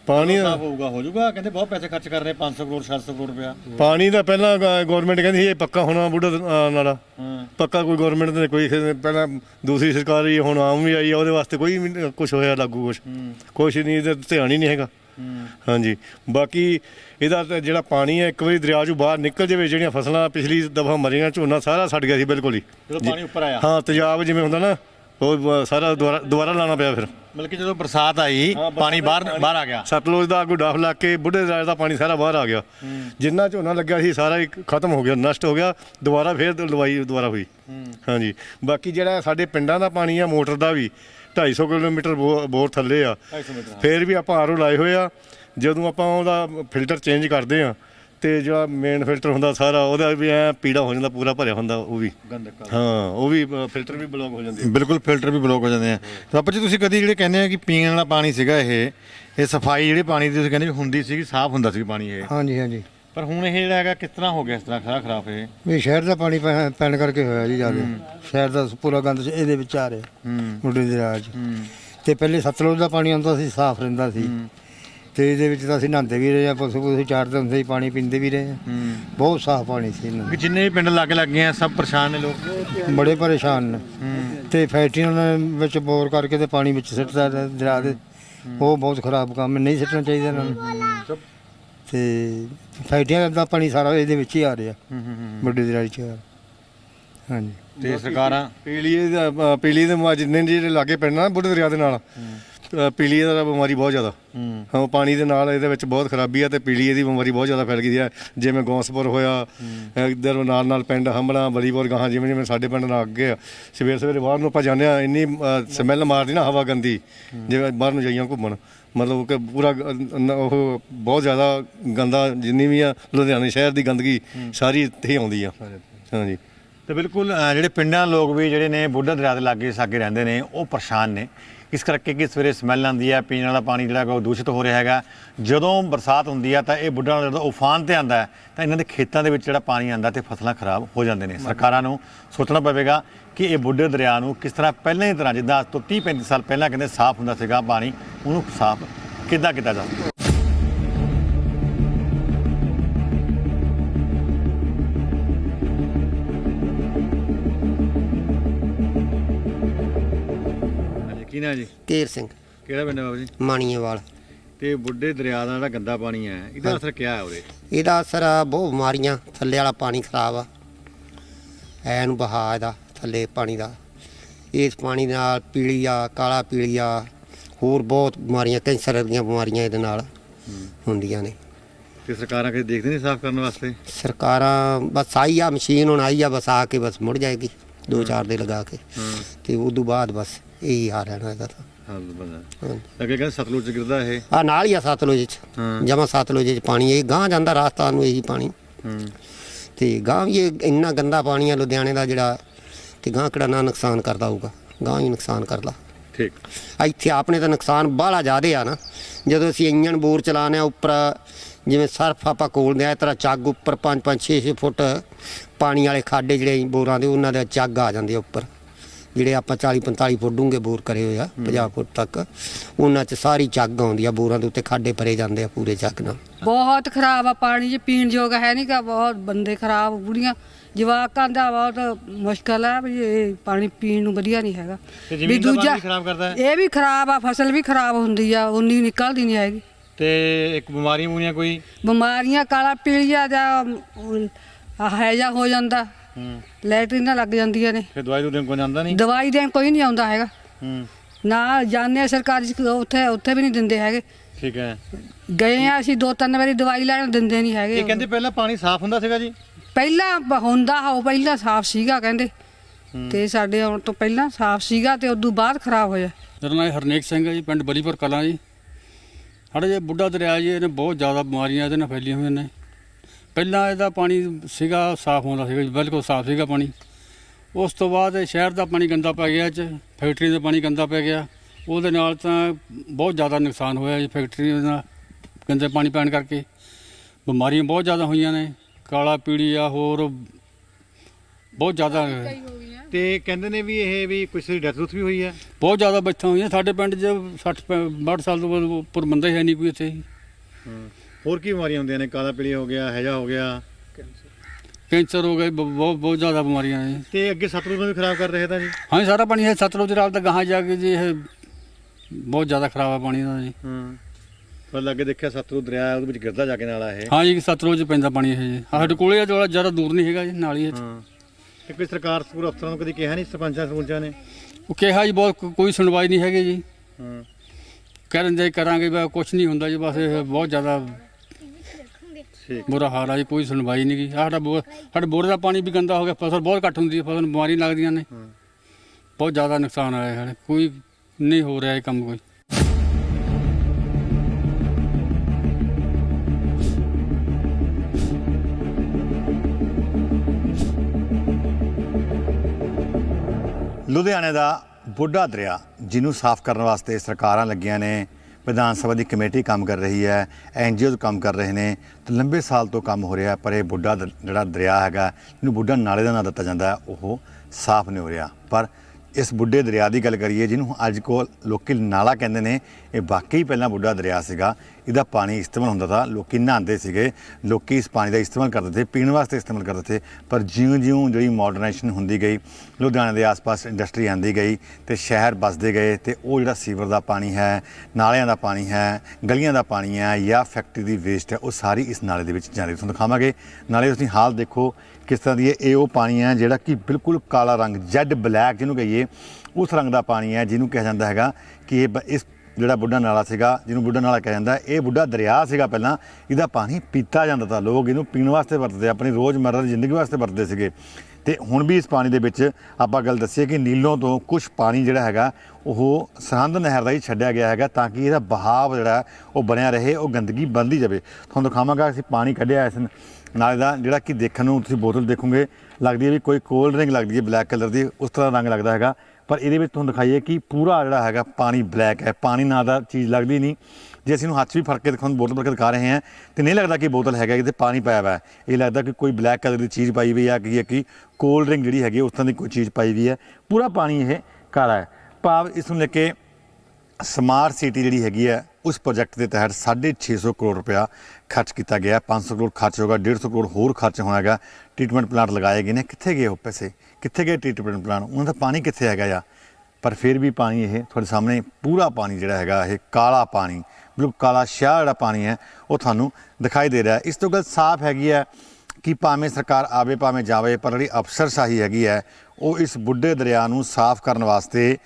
ਪਾਣੀ ਸਾਫ਼ ਹੋਊਗਾ ਹੋ ਜਾਊਗਾ। ਕਹਿੰਦੇ ਬਹੁਤ ਪੈਸੇ ਖਰਚ ਕਰ ਰਹੇ 500 ਕਰੋੜ 700 ਕਰੋੜ ਰੁਪਇਆ। ਪਾਣੀ ਦਾ ਪਹਿਲਾਂ ਗਵਰਨਮੈਂਟ ਕਹਿੰਦੀ ਇਹ ਪੱਕਾ ਹੋਣਾ ਬੁੱਢਾ ਨਾਲਾ। ਪੱਕਾ ਕੋਈ ਗਵਰਨਮੈਂਟ ਨੇ ਕੋਈ ਪਹਿਲਾਂ ਦੂਸਰੀ ਸਰਕਾਰ ਹੀ ਹੁਣ ਆਮ ਵੀ ਆਈ ਆ ਉਹਦੇ ਵਾਸਤੇ ਕੋਈ ਕੁਝ ਹੋਇਆ ਲਾਗੂ ਕੁਝ ਕੁਛ ਨਹੀਂ ਇਹਦਾ ਧਿਆਨ ਹੀ ਨਹੀਂ ਹੈਗਾ। ਹਾਂਜੀ। ਬਾਕੀ ਇਹਦਾ ਤਾਂ ਜਿਹੜਾ ਪਾਣੀ ਹੈ ਇੱਕ ਵਾਰੀ ਦਰਿਆ ਚੋਂ ਬਾਹਰ ਨਿਕਲ ਜਾਵੇ ਜਿਹੜੀਆਂ ਫਸਲਾਂ ਪਿਛਲੀ ਦਫਾ ਮਰੀਆਂ ਝੋਨਾ ਸਾਰਾ ਸੜ ਗਿਆ ਸੀ ਬਿਲਕੁਲ ਹੀ। ਜਦੋਂ ਪਾਣੀ ਉੱਪਰ ਆਇਆ। ਹਾਂ ਤੇਜ਼ਾਬ ਜਿਵੇਂ ਹੁੰਦਾ ਨਾ। ਉਹ ਸਾਰਾ ਦੁਬਾਰਾ ਦੁਬਾਰਾ ਲਾਣਾ ਪਿਆ ਫਿਰ। ਮਤਲਬ ਕਿ ਜਦੋਂ ਬਰਸਾਤ ਆਈ ਪਾਣੀ ਬਾਹਰ ਬਾਹਰ ਆ ਗਿਆ। ਸਤਲੁਜ ਦਾ ਅੱਗੋਂ ਡਾਫ ਲਾ ਕੇ ਬੁੱਢੇ ਦਰਿਆ ਦਾ ਪਾਣੀ ਸਾਰਾ ਬਾਹਰ ਆ ਗਿਆ। ਜਿੰਨਾ ਝੋਨਾ ਲੱਗਿਆ ਸੀ ਸਾਰਾ ਹੀ ਖਤਮ ਹੋ ਗਿਆ ਨਸ਼ਟ ਹੋ ਗਿਆ। ਦੁਬਾਰਾ ਫੇਰ ਲਵਾਈ ਦੁਬਾਰਾ ਹੋਈ। ਹਾਂਜੀ। ਬਾਕੀ ਜਿਹੜਾ ਸਾਡੇ ਪਿੰਡਾਂ ਦਾ ਪਾਣੀ ਆ ਮੋਟਰ ਦਾ ਵੀ 250 ਕਿਲੋਮੀਟਰ ਬੋਰ ਥੱਲੇ ਆ। 250 ਮੀਟਰ ਫੇਰ ਵੀ ਆਪਾਂ ਆਰਓ ਲਾਏ ਹੋਏ ਆ। ਜਦੋਂ ਆਪਾਂ ਉਹਦਾ ਫਿਲਟਰ ਚੇਂਜ ਕਰਦੇ ਆ ਤੇ ਜਿਹੜਾ ਮੇਨ ਫਿਲਟਰ ਹੁੰਦਾ ਸਾਰਾ ਉਹਦਾ ਵੀ ਐ ਪੀੜਾ ਹੋ ਜਾਂਦਾ ਪੂਰਾ ਭਰਿਆ ਹੁੰਦਾ ਉਹ ਵੀ। ਗੰਦਕ ਹਾਂ ਉਹ ਵੀ ਫਿਲਟਰ ਵੀ ਬਲੌਕ ਹੋ ਜਾਂਦੇ ਆ। ਬਿਲਕੁਲ ਫਿਲਟਰ ਵੀ ਬਲੌਕ ਹੋ ਜਾਂਦੇ ਆ। ਤਾਂ ਆਪਾਂ ਜੀ ਤੁਸੀਂ ਕਦੀ ਜਿਹੜੇ ਕਹਿੰਦੇ ਆ ਕਿ ਪੀਣ ਵਾਲਾ ਪਾਣੀ ਸੀਗਾ ਇਹ ਇਹ ਸਫ਼ਾਈ ਜਿਹੜੇ ਪਾਣੀ ਦੀ ਤੁਸੀਂ ਕਹਿੰਦੇ ਵੀ ਹੁੰਦੀ ਸੀਗੀ ਸਾਫ਼ ਹੁੰਦਾ ਸੀ ਪਾਣੀ ਇਹ। ਹਾਂਜੀ ਹਾਂਜੀ। ਪਰ ਹੁਣ ਇਹ ਜਿਹੜਾ ਹੈਗਾ ਕਿਸ ਤਰ੍ਹਾਂ ਹੋ ਗਿਆ ਇਸ ਤਰ੍ਹਾਂ ਖਰਾ ਖਰਾਬ ਇਹ? ਵੀ ਸ਼ਹਿਰ ਦਾ ਪਾਣੀ ਪੈ- ਪੈਣ ਕਰਕੇ ਹੋਇਆ ਜੀ ਜ਼ਿਆਦਾ ਸ਼ਹਿਰ ਦਾ ਪੂਰਾ ਗੰਦ ਇਹਦੇ ਵਿੱਚ ਆ ਰਿਹਾ। ਹੂੰ। ਮੁੱਢੇ ਦੇ ਰਾਜ ਹੂੰ। ਤੇ ਪਹਿਲੇ ਸਤਲੁਜ ਦਾ ਪਾਣੀ ਆਉਂਦਾ ਸੀ ਸਾਫ਼ ਰਹਿੰਦਾ ਸੀ। ਤੇ ਇਹਦੇ ਵਿੱਚ ਤਾਂ ਅਸੀਂ ਨਹਾਉਂਦੇ ਵੀ ਰਹੇ ਆ ਪਸ਼ੂ ਪਸ਼ੂ ਚਾਰਦੇ ਹੁੰਦੇ ਸੀ ਪਾਣੀ ਪੀਂਦੇ ਵੀ ਰਹੇ ਆ। ਬਹੁਤ ਸਾਫ਼ ਪਾਣੀ ਸੀ ਇਹਨਾਂ ਕਿ ਜਿੰਨੇ ਵੀ ਪਿੰਡ ਲਾਗੇ ਲੱਗੇ ਆ ਸਭ ਪਰੇਸ਼ਾਨ ਨੇ ਲੋਕ। ਦਾ। ਬੜੇ ਪਰੇਸ਼ਾਨ ਨੇ। ਤੇ ਫੈਕਟਰੀਆਂ ਨੇ ਵਿੱਚ ਬੋਰ ਕਰਕੇ ਤੇ ਪਾਣੀ ਵਿੱਚ ਸਿੱਟਦਾ ਦਰਿਆ ਦੇ। ਉਹ ਬਹੁਤ ਖਰਾਬ ਕੰਮ ਹੈ ਨਹੀਂ ਸਿੱਟਣਾ ਚਾਹੀਦਾ ਇਹਨਾਂ ਨੂੰ। ਤੇ ਫੈਕਟਰੀਆਂ ਦਾ ਪਾਣੀ ਸਾਰਾ ਇਹਦੇ ਵਿੱਚ ਹੀ ਆ ਰਿਹਾ। ਵੱਡੇ ਦਰਿਆ ਚ ਆ ਰਿਹਾ। ਹਾਂਜੀ। ਤੇ ਸਰਕਾਰਾਂ? ਪੀਲੀਏ ਦਾ ਅ, ਪੀਲੀਏ ਦੇ ਮਾ- ਜਿੰਨੇ ਜਿਹੜੇ ਲਾਗੇ ਪਿੰਡ ਨਾ ਬੁੱਢੇ ਦਰਿਆ ਦੇ ਨਾਲ। ਅ, ਪੀਲੀਏ ਦਾ ਬਿਮਾਰੀ ਬਹੁਤ ਜ਼ਿਆਦਾ। ਹਾਂ। ਪਾਣੀ ਦੇ ਨਾਲ ਇਹਦੇ ਵਿੱਚ ਬਹੁਤ ਖਰਾਬੀ ਆ ਤੇ ਪੀਲੀਏ ਦੀ ਬਿਮਾਰੀ ਬਹੁਤ ਜ਼ਿਆਦਾ ਫੈਲ ਗਈ ਹੈ ਜਿਵੇਂ ਗੌਂਸਪੁਰ ਹੋਇਆ ਇੱਧਰ ਨਾਲ ਨਾਲ ਪਿੰਡ ਹੰਬੜਾ ਬਲੀਪੁਰ ਗਾਹਾਂ ਜਿਵੇਂ ਜਿਵੇਂ ਸਾਡੇ ਪਿੰਡ ਨਾਲ ਅੱਗੇ ਆ। ਸਵੇਰ ਸਵੇਰੇ ਬਾਹਰ ਨੂੰ ਆਪਾਂ ਜਾਂਦੇ ਆ ਇੰਨੀ ਸਮੈਲ ਮਾਰਦੀ ਨਾ ਹਵਾ ਗੰਦੀ ਜਿਵੇਂ ਬਾਹਰ ਨੂੰ ਜਾਈਆਂ ਘੁੰਮਣ। ਮਤਲਬ ਕਿ ਪੂਰਾ ਗ- ਨ- ਉਹ ਬਹੁਤ ਜ਼ਿਆਦਾ ਗੰਦਾ ਜਿੰਨੀ ਵੀ ਆ ਲੁਧਿਆਣੇ ਸ਼ਹਿਰ ਦੀ ਗੰਦਗੀ ਸਾਰੀ ਇੱਥੇ ਆਉਂਦੀ ਆ। ਹਾਂਜੀ। ਤੇ ਬਿਲਕੁਲ ਅ, ਜਿਹੜੇ ਪਿੰਡਾਂ ਲੋਕ ਵੀ ਜਿਹੜੇ ਨੇ ਬੁੱਢਾ ਦਰਿਆ ਦੇ ਲਾਗੇ ਸਾਗੇ ਰਹਿੰਦੇ ਨੇ ਉਹ ਪਰੇਸ਼ਾਨ ਨੇ। ਇਸ ਕਰਕੇ ਕਿ ਸਵੇਰੇ ਸਮੈਲ ਆਉਂਦੀ ਹੈ, ਪੀਣ ਵਾਲਾ ਪਾਣੀ ਜਿਹੜਾ ਉਹ ਦੂਸ਼ਿਤ ਹੋ ਰਿਹਾ ਹੈਗਾ। ਜਦੋਂ ਬਰਸਾਤ ਹੁੰਦੀ ਹੈ ਤਾਂ ਇਹ ਬੁੱਢਾ ਜਦੋਂ ਉਫਾਨ ਤੇ ਆਂਦਾ ਤਾਂ ਇਹਨਾਂ ਦੇ ਖੇਤਾਂ ਦੇ ਵਿੱਚ ਜਿਹੜਾ ਪਾਣੀ ਆਂਦਾ ਤੇ ਫਸਲਾਂ ਖਰਾਬ ਹੋ ਜਾਂਦੇ ਨੇ। ਸਰਕਾਰਾਂ ਨੂੰ ਸੋਚਣਾ ਪਵੇਗਾ ਕਿ ਇਹ ਬੁੱਢੇ ਦਰਿਆ ਨੂੰ ਕਿਸ ਤਰ੍ਹਾਂ ਪਹਿਲਾਂ ਦੀ ਤਰ੍ਹਾਂ, ਜਿੱਦਾਂ ਅੱਜ ਤੋਂ 30 35 ਸਾਲ ਪਹਿਲਾਂ ਕਹਿੰਦੇ ਸਾਫ਼ ਹੁੰਦਾ ਸੀਗਾ ਪਾਣੀ, ਉਹਨੂੰ ਸਾਫ਼ ਕਿੱਦਾਂ ਕੀਤਾ ਜਾ ਸਕਦਾ? ਹੈ ਜੀ? ਕੇਰ ਸਿੰਘ। ਕਿਹੜਾ ਪਿੰਡ ਹੈ ਬਾਬਾ ਜੀ? ਮਾਣੀਏਵਾਲ। ਤੇ ਬੁੱਢੇ ਦਰਿਆ ਦਾ ਜਿਹੜਾ ਗੰਦਾ ਪਾਣੀ ਹੈ ਇਹਦਾ ਅਸਰ ਕੀ ਹੈ ਉਹਦੇ ਇਹਦਾ ਅਸਰ ਆ ਬਹੁਤ ਬਿਮਾਰੀਆਂ ਥੱਲੇ ਵਾਲਾ ਪਾਣੀ ਖਰਾਬ ਆ। ਐ ਨੂੰ ਬਹਾ ਇਹਦਾ ਥੱਲੇ ਪਾਣੀ ਦਾ। ਇਸ ਪਾਣੀ ਨਾਲ ਪੀਲੀਆ ਕਾਲਾ ਪੀਲੀਆ ਹੋਰ ਬਹੁਤ ਬਿਮਾਰੀਆਂ ਕੈਂਸਰ ਦੀਆਂ ਬਿਮਾਰੀਆਂ ਇਹਦੇ ਨਾਲ ਹੁੰਦੀਆਂ ਨੇ। ਤੇ ਸਰਕਾਰਾਂ ਕਦੇ ਦੇਖਦੇ ਨਹੀਂ ਸਾਫ਼ ਕਰਨ ਵਾਸਤੇ? ਸਰਕਾਰਾਂ ਬਸ ਆਈ ਆ ਮਸ਼ੀਨ ਹੁਣ ਆਈ ਆ ਬਸ ਆ ਕੇ ਬਸ ਮੁੜ ਜਾਏਗੀ ਦੋ ਚਾਰ ਦੇ ਲਗਾ ਕੇ। ਤੇ ਉਸ ਤੋਂ ਬਾਅਦ ਬਸ ਇਹੀ ਹਾਲ ਰਹਿਣਾ ਇਹਦਾ ਤਾਂ। ਹਾਲ ਬੰਦਾ। ਹਾਂਜੀ। ਅੱਗੇ ਕਹਿੰਦੇ ਸਤਲੁਜ ਚ ਗਿਰਦਾ ਇਹ। ਆ ਨਾਲ ਹੀ ਆ ਸਤਲੁਜ ਚ। ਹਾਂ। ਜਮਾ ਸਤਲੁਜ ਚ ਪਾਣੀ ਇਹ ਗਾਂ ਜਾਂਦਾ ਰਾਜਸਥਾਨ ਨੂੰ ਇਹੀ ਪਾਣੀ। ਹੂੰ। ਤੇ ਗਾਂ ਵੀ ਇਹ ਇੰਨਾ ਗੰਦਾ ਪਾਣੀ ਆ ਲੁਧਿਆਣੇ ਦਾ ਜਿਹੜਾ ਤੇ ਗਾਂ ਕਿਹੜਾ ਨਾ ਨੁਕਸਾਨ ਕਰਦਾ ਹੋਊਗਾ। ਗਾਂ ਹੀ ਨੁਕਸਾਨ ਕਰਦਾ। ਠੀਕ। ਇੱਥੇ ਆਪਣੇ ਤਾਂ ਨੁਕਸਾਨ ਬਾਹਲਾ ਜ਼ਿਆਦੇ ਆ ਨਾ। ਜਦੋਂ ਅਸੀਂ ਇੰਜਣ ਬੋਰ ਚਲਾਉਂਦੇ ਆ ਉੱਪਰ ਜਿਵੇਂ ਸਰਫ ਆਪਾਂ ਕੋਲਦੇ ਆ ਇਸ ਤਰ੍ਹਾਂ ਚੱਗ ਉੱਪਰ 5 5 6 6 ਫੁੱਟ ਪਾਣੀ ਵਾਲੇ ਖਾਡੇ ਜਿਹੜੇ ਬੋਰਾਂ ਦੇ ਉਹਨਾਂ ਦੇ ਚੱਗ ਆ ਜਾਂਦੇ ਆ ਉੱਪਰ। ਜਿਹੜੇ ਆਪਾਂ 40 45 ਫੁੱਟ ਡੂੰਘੇ ਬੋਰ ਕਰੇ ਹੋਏ ਆ 50 ਫੁੱਟ ਤੱਕ ਉਹਨਾਂ 'ਚ ਸਾਰੀ ਚੱਗ ਆਉਂਦੀ ਆ ਬੋਰਾਂ ਦੇ ਉੱਤੇ ਖਾਡੇ ਭਰੇ ਜਾਂਦੇ ਆ ਪੂਰੇ ਚੱਗ ਨਾਲ। ਬਹੁਤ ਖਰਾਬ ਆ ਪਾਣੀ ਜੇ ਪੀਣ ਯੋਗ ਹੈ ਨਹੀਂ ਗਾ ਬਹੁਤ ਬੰਦੇ ਖਰਾਬ ਬੁੜੀਆਂ ਜਵਾਕਾਂ ਦਾ ਬਹੁਤ ਮੁਸ਼ਕਲ ਹੈ ਵੀ ਇਹ ਪਾਣੀ ਪੀਣ ਨੂੰ ਵਧੀਆ ਨਹੀਂ ਹੈਗਾ। ਵੀ ਹੈ? ਇਹ ਵੀ ਖਰਾਬ ਆ ਫਸਲ ਵੀ ਖਰਾਬ ਹੁੰਦੀ ਆ ਉਨੀ ਨਿਕਲਦੀ ਨਹੀਂ ਹੈਗੀ। ਤੇ ਇੱਕ ਬਿਮਾਰੀ ਮੂਰੀਆਂ ਕੋਈ? ਬਿਮਾਰੀਆਂ ਕਾਲਾ ਪੀਲੀਆ ਦਾ ਹੈਜਾ ਹੋ ਜਾਂਦਾ। ਹੂੰ। ਲੈਟਰੀਨਾਂ ਲੱਗ ਜਾਂਦੀਆਂ ਨੇ। ਫਿਰ ਦਵਾਈ ਦੂਦੇ ਕੋਈ ਜਾਂਦਾ ਨਹੀਂ? ਦਵਾਈ ਦੇਣ ਕੋਈ ਨਹੀਂ ਆਉਂਦਾ ਹੈਗਾ। ਹੂੰ। ਨਾ ਜਾਂਦੇ ਆ ਸਰਕਾਰੀ ਚ ਉੱਥੇ ਉੱਥੇ ਵੀ ਨਹੀਂ ਦਿੰਦੇ ਹੈਗੇ। ਠੀਕ ਹੈ। ਗਏ ਆ ਅਸੀਂ ਦੋ ਤਿੰਨ ਵਾਰੀ ਦਵਾਈ ਲੈਣ ਦਿੰਦੇ ਨਹੀਂ ਹੈਗੇ ਇਹ ਕਹਿੰਦੇ ਪਹਿਲਾਂ ਪਾਣੀ ਸਾਫ਼ ਹੁੰਦਾ ਸੀਗਾ ਜੀ? ਪਹਿਲਾਂ ਬ- ਹੁੰਦਾ ਉਹ ਪਹਿਲਾਂ ਸਾਫ਼ ਸੀਗਾ ਕਹਿੰਦੇ। ਤੇ ਸਾਡੇ ਆਉਣ ਤੋਂ ਪਹਿਲਾਂ ਸਾਫ਼ ਸੀਗਾ ਤੇ ਉਦੋਂ ਬਾਅਦ ਖਰਾਬ ਹੋਇਆ। ਮੇਰਾ ਨਾਮ ਹਰਨੇਕ ਸਿੰਘ ਹੈ ਜੀ ਪਿੰਡ ਬਲੀਪੁਰ ਕਲਾਂ ਜੀ। ਸਾਡੇ ਜੇ ਬੁੱਢਾ ਦਰਿਆ ਜੀ ਇਹਨੇ ਬਹੁਤ ਜ਼ਿਆਦਾ ਬਿਮਾਰੀਆਂ ਇਹਦੇ ਨਾਲ ਫੈਲੀਆਂ ਹੋਈਆਂ ਨੇ। ਪਹਿਲਾਂ ਇਹਦਾ ਪਾਣੀ ਸੀਗਾ ਸਾਫ਼ ਹੁੰਦਾ ਸੀਗਾ ਬਿਲਕੁਲ ਸਾਫ਼ ਸੀਗਾ ਪਾਣੀ। ਉਸ ਤੋਂ ਬਾਅਦ ਇਹ ਸ਼ਹਿਰ ਦਾ ਪਾਣੀ ਗੰਦਾ ਪੈ ਗਿਆ ਚ ਫੈਕਟਰੀ ਦਾ ਪਾਣੀ ਗੰਦਾ ਪੈ ਗਿਆ। ਉਹਦੇ ਨਾਲ ਤਾਂ ਬਹੁਤ ਜ਼ਿਆਦਾ ਨੁਕਸਾਨ ਹੋਇਆ ਜੀ ਫੈਕਟਰੀ ਦੇ ਨਾਲ ਗੰਦੇ ਪਾਣੀ ਪੈਣ ਕਰਕੇ। ਬਿਮਾਰੀਆਂ ਬਹੁਤ ਜ਼ਿਆਦਾ ਹੋਈਆਂ ਨੇ ਕਾਲਾ ਪੀਲੀਆ ਹੋਰ ਬਹੁਤ ਜ਼ਿਆਦਾ। ਤੇ ਕਹਿੰਦੇ ਨੇ ਵੀ ਇਹ ਵੀ ਕੁਛ ਦੀ ਡੈਥ ਵੀ ਹੋਈ ਹੈ ਬਹੁਤ ਜ਼ਿਆਦਾ ਬੱਚਾਂ ਹੋਈਆਂ ਸਾਡੇ ਪਿੰਡ 'ਚ 60 62 ਸਾਲ ਤੋਂ ਉੱਪਰ ਬੰਦਾ ਹੀ ਹੈ ਨਹੀਂ ਕੋਈ ਇੱਥੇ ਹੋਰ ਕੀ ਬਿਮਾਰੀਆਂ ਹੁੰਦੀਆਂ ਨੇ? ਕਾਲਾ ਪੀਲੀਆ ਹੋ ਗਿਆ ਹੈਜਾ ਹੋ ਗਿਆ। ਕੈਂਸਰ ਹੋ ਗਏ ਬ- ਬਹੁਤ ਬਹੁਤ ਜ਼ਿਆਦਾ ਬਿਮਾਰੀਆਂ ਨੇ। ਤੇ ਅੱਗੇ ਸਤਲੁਜ ਨੂੰ ਵੀ ਖਰਾਬ ਕਰ ਰਹੇ ਤਾਂ ਜੀ? ਹਾਂ ਜੀ, ਸਾਰਾ ਪਾਣੀ ਇਹ ਸਤਲੁਜ ਰਾਲ ਦਾ ਗਾਹਾਂ ਜਾ ਕੇ ਜੀ ਇਹ ਬਹੁਤ ਜ਼ਿਆਦਾ ਖਰਾਬ ਆ ਪਾਣੀ ਦਾ ਜੀ। ਹੂੰ। ਪਰ ਲੱਗੇ ਦੇਖਿਆ ਸਤਲੁਜ ਦਰਿਆ ਉਹਦੇ ਵਿੱਚ ਗਿਰਦਾ ਜਾ ਕੇ ਨਾਲ ਇਹ। ਹਾਂ ਜੀ ਸਤਲੁਜ ਪੈਂਦਾ ਪਾਣੀ ਇਹ ਜੀ। ਆਹ ਸਾਡੇ ਕੋਲੇ ਆ ਜਿਹੜਾ ਜ਼ਿਆਦਾ ਦੂਰ ਨਹੀਂ ਹੈਗਾ ਜੀ ਨਾਲ ਹੀ। ਹਾਂ। ਤੇ ਕੋਈ ਸਰਕਾਰ ਸਕੂਲ ਅਫਸਰਾਂ ਨੂੰ ਕਦੀ ਕਿਹਾ ਨਹੀਂ ਸਰਪੰਚਾਂ ਸਰਪੰਚਾਂ ਨੇ? ਉਹ ਕਿਹਾ ਜੀ ਬਹੁਤ ਕੋ- ਕੋਈ ਸੁਣਵਾਈ ਨਹੀਂ ਹੈਗੀ ਜੀ। ਹਾਂ। ਕਰਨ ਦੇ ਕਰਾਂਗੇ ਬਸ ਕੁਝ ਨਹੀਂ ਹੁੰਦਾ ਜੀ ਬਸ ਇਹ ਬਹੁਤ ਜ਼ਿਆਦਾ ਬੁਰਾ ਹਾਲ ਆ ਜੀ ਕੋਈ ਸੁਣਵਾਈ ਨਹੀਂ ਗੀ ਆਹ ਸਾਡਾ ਬੋਰ ਸਾਡੇ ਬੋਰ ਦਾ ਪਾਣੀ ਵੀ ਗੰਦਾ ਹੋ ਗਿਆ ਫਸਲ ਬਹੁਤ ਘੱਟ ਹੁੰਦੀ ਹੈ ਫਸਲ ਨੂੰ ਬਿਮਾਰੀ ਲੱਗਦੀਆਂ ਨੇ। ਬਹੁਤ ਜ਼ਿਆਦਾ ਨੁਕਸਾਨ ਆਇਆ ਹੈ। ਕੋਈ ਨਹੀਂ ਹੋ ਰਿਹਾ ਇਹ ਕੰਮ ਕੋਈ। ਲੁਧਿਆਣੇ ਦਾ ਬੁੱਢਾ ਦਰਿਆ ਜਿਹਨੂੰ ਸਾਫ਼ ਕਰਨ ਵਾਸਤੇ ਸਰਕਾਰਾਂ ਲੱਗੀਆਂ ਨੇ ਵਿਧਾਨ ਸਭਾ ਦੀ ਕਮੇਟੀ ਕੰਮ ਕਰ ਰਹੀ ਹੈ ਐਨਜੀਓਜ਼ ਕੰਮ ਕਰ ਰਹੇ ਨੇ, ਤੇ ਲੰਬੇ ਸਾਲ ਤੋਂ ਕੰਮ ਹੋ ਰਿਹਾ ਪਰ ਇਹ ਬੁੱਢਾ ਦਰ- ਜਿਹੜਾ ਦਰਿਆ ਹੈਗਾ, ਇਹਨੂੰ ਬੁੱਢਾ ਨਾਲੇ ਦਾ ਨਾਂ ਦਿੱਤਾ ਜਾਂਦਾ ਉਹ ਸਾਫ਼ ਨਹੀਂ ਹੋ ਰਿਹਾ। ਪਰ ਇਸ ਬੁੱਢੇ ਦਰਿਆ ਦੀ ਗੱਲ ਕਰੀਏ, ਜਿਹਨੂੰ ਅੱਜ ਕੋਲ ਲੋਕੀ ਨਾਲਾ ਕਹਿੰਦੇ ਨੇ, ਇਹ ਵਾਕਈ ਪਹਿਲਾਂ ਬੁੱਢਾ ਦਰਿਆ ਸੀਗਾ। ਇਹਦਾ ਪਾਣੀ ਇਸਤੇਮਾਲ ਹੁੰਦਾ था ਲੋਕੀ ਨਹਾਉਂਦੇ ਸੀਗੇ। ਲੋਕੀ ਇਸ ਪਾਣੀ ਦਾ ਇਸਤੇਮਾਲ ਕਰਦੇ ਥੇ ਪੀਣ ਵਾਸਤੇ ਇਸਤੇਮਾਲ ਕਰਦੇ ਥੇ ਪਰ ਜਿਉਂ-ਜਿਉਂ ਜਿਹੜੀ ਮਾਡਰਨਾਈਜੇਸ਼ਨ ਹੁੰਦੀ ਗਈ, ਲੁਧਿਆਣੇ ਦੇ ਆਸ-ਪਾਸ ਇੰਡਸਟਰੀ ਆਂਦੀ ਗਈ ਤੇ ਸ਼ਹਿਰ ਬਸਦੇ ਗਏ ਤੇ ਉਹ ਜਿਹੜਾ ਸੀਵਰ ਦਾ ਪਾਣੀ ਹੈ, ਨਾਲਿਆਂ ਦਾ ਪਾਣੀ ਹੈ, ਗਲੀਆਂ ਦਾ ਪਾਣੀ ਹੈ ਜਾਂ ਫੈਕਟਰੀ ਦੀ ਵੇਸਟ ਹੈ, ਉਹ ਸਾਰੀ ਇਸ ਨਾਲੇ ਦੇ ਵਿੱਚ ਜਾਂਦੀ ਤੁਹਾਨੂੰ ਦਿਖਾਵਾਂਗੇ। ਨਾਲੇ ਤੁਸੀਂ ਹਾਲ ਦੇਖੋ ਕਿਸ ਤਰ੍ਹਾਂ ਦੀ ਇਹ- ਉਹ ਪਾਣੀ ਹੈ ਜਿਹੜਾ ਕਿ ਬਿਲਕੁਲ ਕਾਲਾ ਰੰਗ, ਜੈਡ ਬਲੈਕ ਜਿਹਨੂੰ ਕਹੀਏ, ਉਸ ਰੰਗ ਦਾ ਪਾਣੀ ਹੈ ਜਿਹਨੂੰ ਕਿਹਾ ਜਾਂਦਾ ਹੈਗਾ ਕਿ ਇਹ ਬ- ਇਸ ਜਿਹੜਾ ਬੁੱਢਾ ਨਾਲਾ ਸੀਗਾ, ਜਿਹਨੂੰ ਬੁੱਢਾ ਨਾਲਾ ਕਿਹਾ ਜਾਂਦਾ, ਇਹ ਬੁੱਢਾ ਦਰਿਆ ਸੀਗਾ ਪਹਿਲਾਂ, ਇਹਦਾ ਪਾਣੀ ਪੀਤਾ ਜਾਂਦਾ ਤਾਂ ਲੋਕ ਇਹਨੂੰ ਪੀਣ ਵਾਸਤੇ ਵਰਤਦੇ, ਆਪਣੀ ਰੋਜ਼ਮਰਰਾ ਦੀ ਜ਼ਿੰਦਗੀ ਵਾਸਤੇ ਵਰਤਦੇ ਸੀਗੇ। ਤੇ ਹੁਣ ਵੀ ਇਸ ਪਾਣੀ ਦੇ ਵਿੱਚ ਆਪਾਂ ਗੱਲ ਦੱਸੀਏ ਕਿ ਨੀਲੋਂ ਤੋਂ ਕੁਝ ਪਾਣੀ ਜਿਹੜਾ ਹੈਗਾ, ਉਹ ਸਰਹੰਦ ਨਹਿਰ ਦਾ ਹੀ ਛੱਡਿਆ ਗਿਆ ਹੈਗਾ ਤਾਂ ਕਿ ਇਹਦਾ ਬਹਾਵ ਜਿਹੜਾ, ਉਹ ਬਣਿਆ ਰਹੇ, ਉਹ ਗੰਦਗੀ ਬੰਦੀ ਜਾਵੇ। ਤੁਹਾਨੂੰ ਦਿਖਾਵਾਂਗਾ ਅਸੀਂ ਪਾਣੀ ਕੱਢਿਆ ਇਸ ਨਾਲ ਦਾ ਜਿਹੜਾ ਕਿ ਦੇਖਣ ਨੂੰ ਤੁਸੀਂ ਬੋਤਲ ਦੇਖੋਗੇ, ਲੱਗਦੀ ਹੈ ਵੀ ਕੋਈ ਕੋਲਡ ਡਰਿੰਕ ਲੱਗਦੀ ਹੈ ਬਲੈਕ ਕਲਰ ਦੀ, ਉਸ ਤਰ੍ਹਾਂ ਦਾ ਰੰਗ ਲੱਗਦਾ ਹੈਗਾ। ਪਰ ਇਹਦੇ ਵਿੱਚ ਤੁਹਾਨੂੰ ਦਿਖਾਈਏ ਕਿ ਪੂਰਾ ਜਿਹੜਾ ਹੈਗਾ ਪਾਣੀ ਬਲੈਕ ਹੈ, ਪਾਣੀ ਨਾ ਦਾ ਚੀਜ਼ ਲੱਗਦੀ ਨਹੀਂ। ਜੇ ਅਸੀਂ ਨੂੰ ਹੱਥ ਵੀ ਫੜ ਕੇ ਦਿਖਾਉਣ, ਬੋਤਲ ਫੜ ਕੇ ਦਿਖਾ ਰਹੇ ਹਾਂ, ਤੇ ਨਹੀਂ ਲੱਗਦਾ ਕਿ ਬੋਤਲ ਹੈਗਾ, ਇਹਦੇ ਪਾਣੀ ਪਾਇਆ ਹੋਇਆ ਇਹ ਲੱਗਦਾ ਕਿ ਕੋਈ ਬਲੈਕ ਕਲਰ ਦੀ ਚੀਜ਼ ਪਾਈ ਹੋਈ ਹੈ, ਕਿ ਕਿ ਕੋਲਡ ਡਰਿੰਕ ਜਿਹੜੀ ਹੈਗੀ ਉਸ ਤਰ੍ਹਾਂ ਦੀ ਕੋਈ ਚੀਜ਼ ਪਾਈ ਹੋਈ ਹੈ। ਪੂਰਾ ਪਾਣੀ ਇਹ ਕਾਲਾ ਹੈ ਭਾਵ ਇਸ ਨੂੰ ਲੈ ਕੇ ਸਮਾਰਟ ਸਿਟੀ ਜਿਹੜੀ ਹੈਗੀ ਹੈ ਉਸ ਪ੍ਰੋਜੈਕਟ ਦੇ ਤਹਿਤ 650 ਕਰੋੜ ਰੁਪਇਆ ਖਰਚ ਕੀਤਾ ਗਿਆ। 500 ਕਰੋੜ ਖਰਚ ਹੋਗਾ 150 ਕਰੋੜ ਹੋਰ ਖਰਚ ਹੋਣਾ ਹੈਗਾ। ਟ੍ਰੀਟਮੈਂਟ ਪਲਾਂਟ ਲਗਾਏ ਗਏ ਨੇ। ਕਿੱਥੇ ਗਏ ਉਹ ਪੈਸੇ? ਕਿੱਥੇ ਗਏ ਟ੍ਰੀਟਮੈਂਟ ਪਲਾਂਟ ਉਹਨਾਂ ਦਾ ਪਾਣੀ ਕਿੱਥੇ ਹੈਗਾ ਆ? ਪਰ ਫਿਰ ਵੀ ਪਾਣੀ ਇਹ ਤੁਹਾਡੇ ਸਾਹਮਣੇ ਪੂਰਾ ਪਾਣੀ ਜਿਹੜਾ ਹੈਗਾ, ਇਹ ਕਾਲਾ ਪਾਣੀ, ਬਿਲਕੁਲ ਕਾਲਾ ਸ਼ਾਹ ਜਿਹੜਾ ਪਾਣੀ ਹੈ, ਉਹ ਤੁਹਾਨੂੰ ਦਿਖਾਈ ਦੇ ਰਿਹਾ। ਇਸ ਤੋਂ ਗੱਲ ਸਾਫ਼ ਹੈਗੀ ਹੈ ਕਿ ਭਾਵੇਂ ਸਰਕਾਰ ਆਵੇ, ਭਾਵੇਂ ਜਾਵੇ, ਪਰ ਜਿਹੜੀ ਅਫਸਰਸ਼ਾਹੀ ਹੈਗੀ ਹੈ, ਉਹ ਇਸ ਬੁੱਢੇ ਦਰਿਆ ਨੂੰ ਸਾਫ਼ ਕਰਨ ਵਾਸਤੇ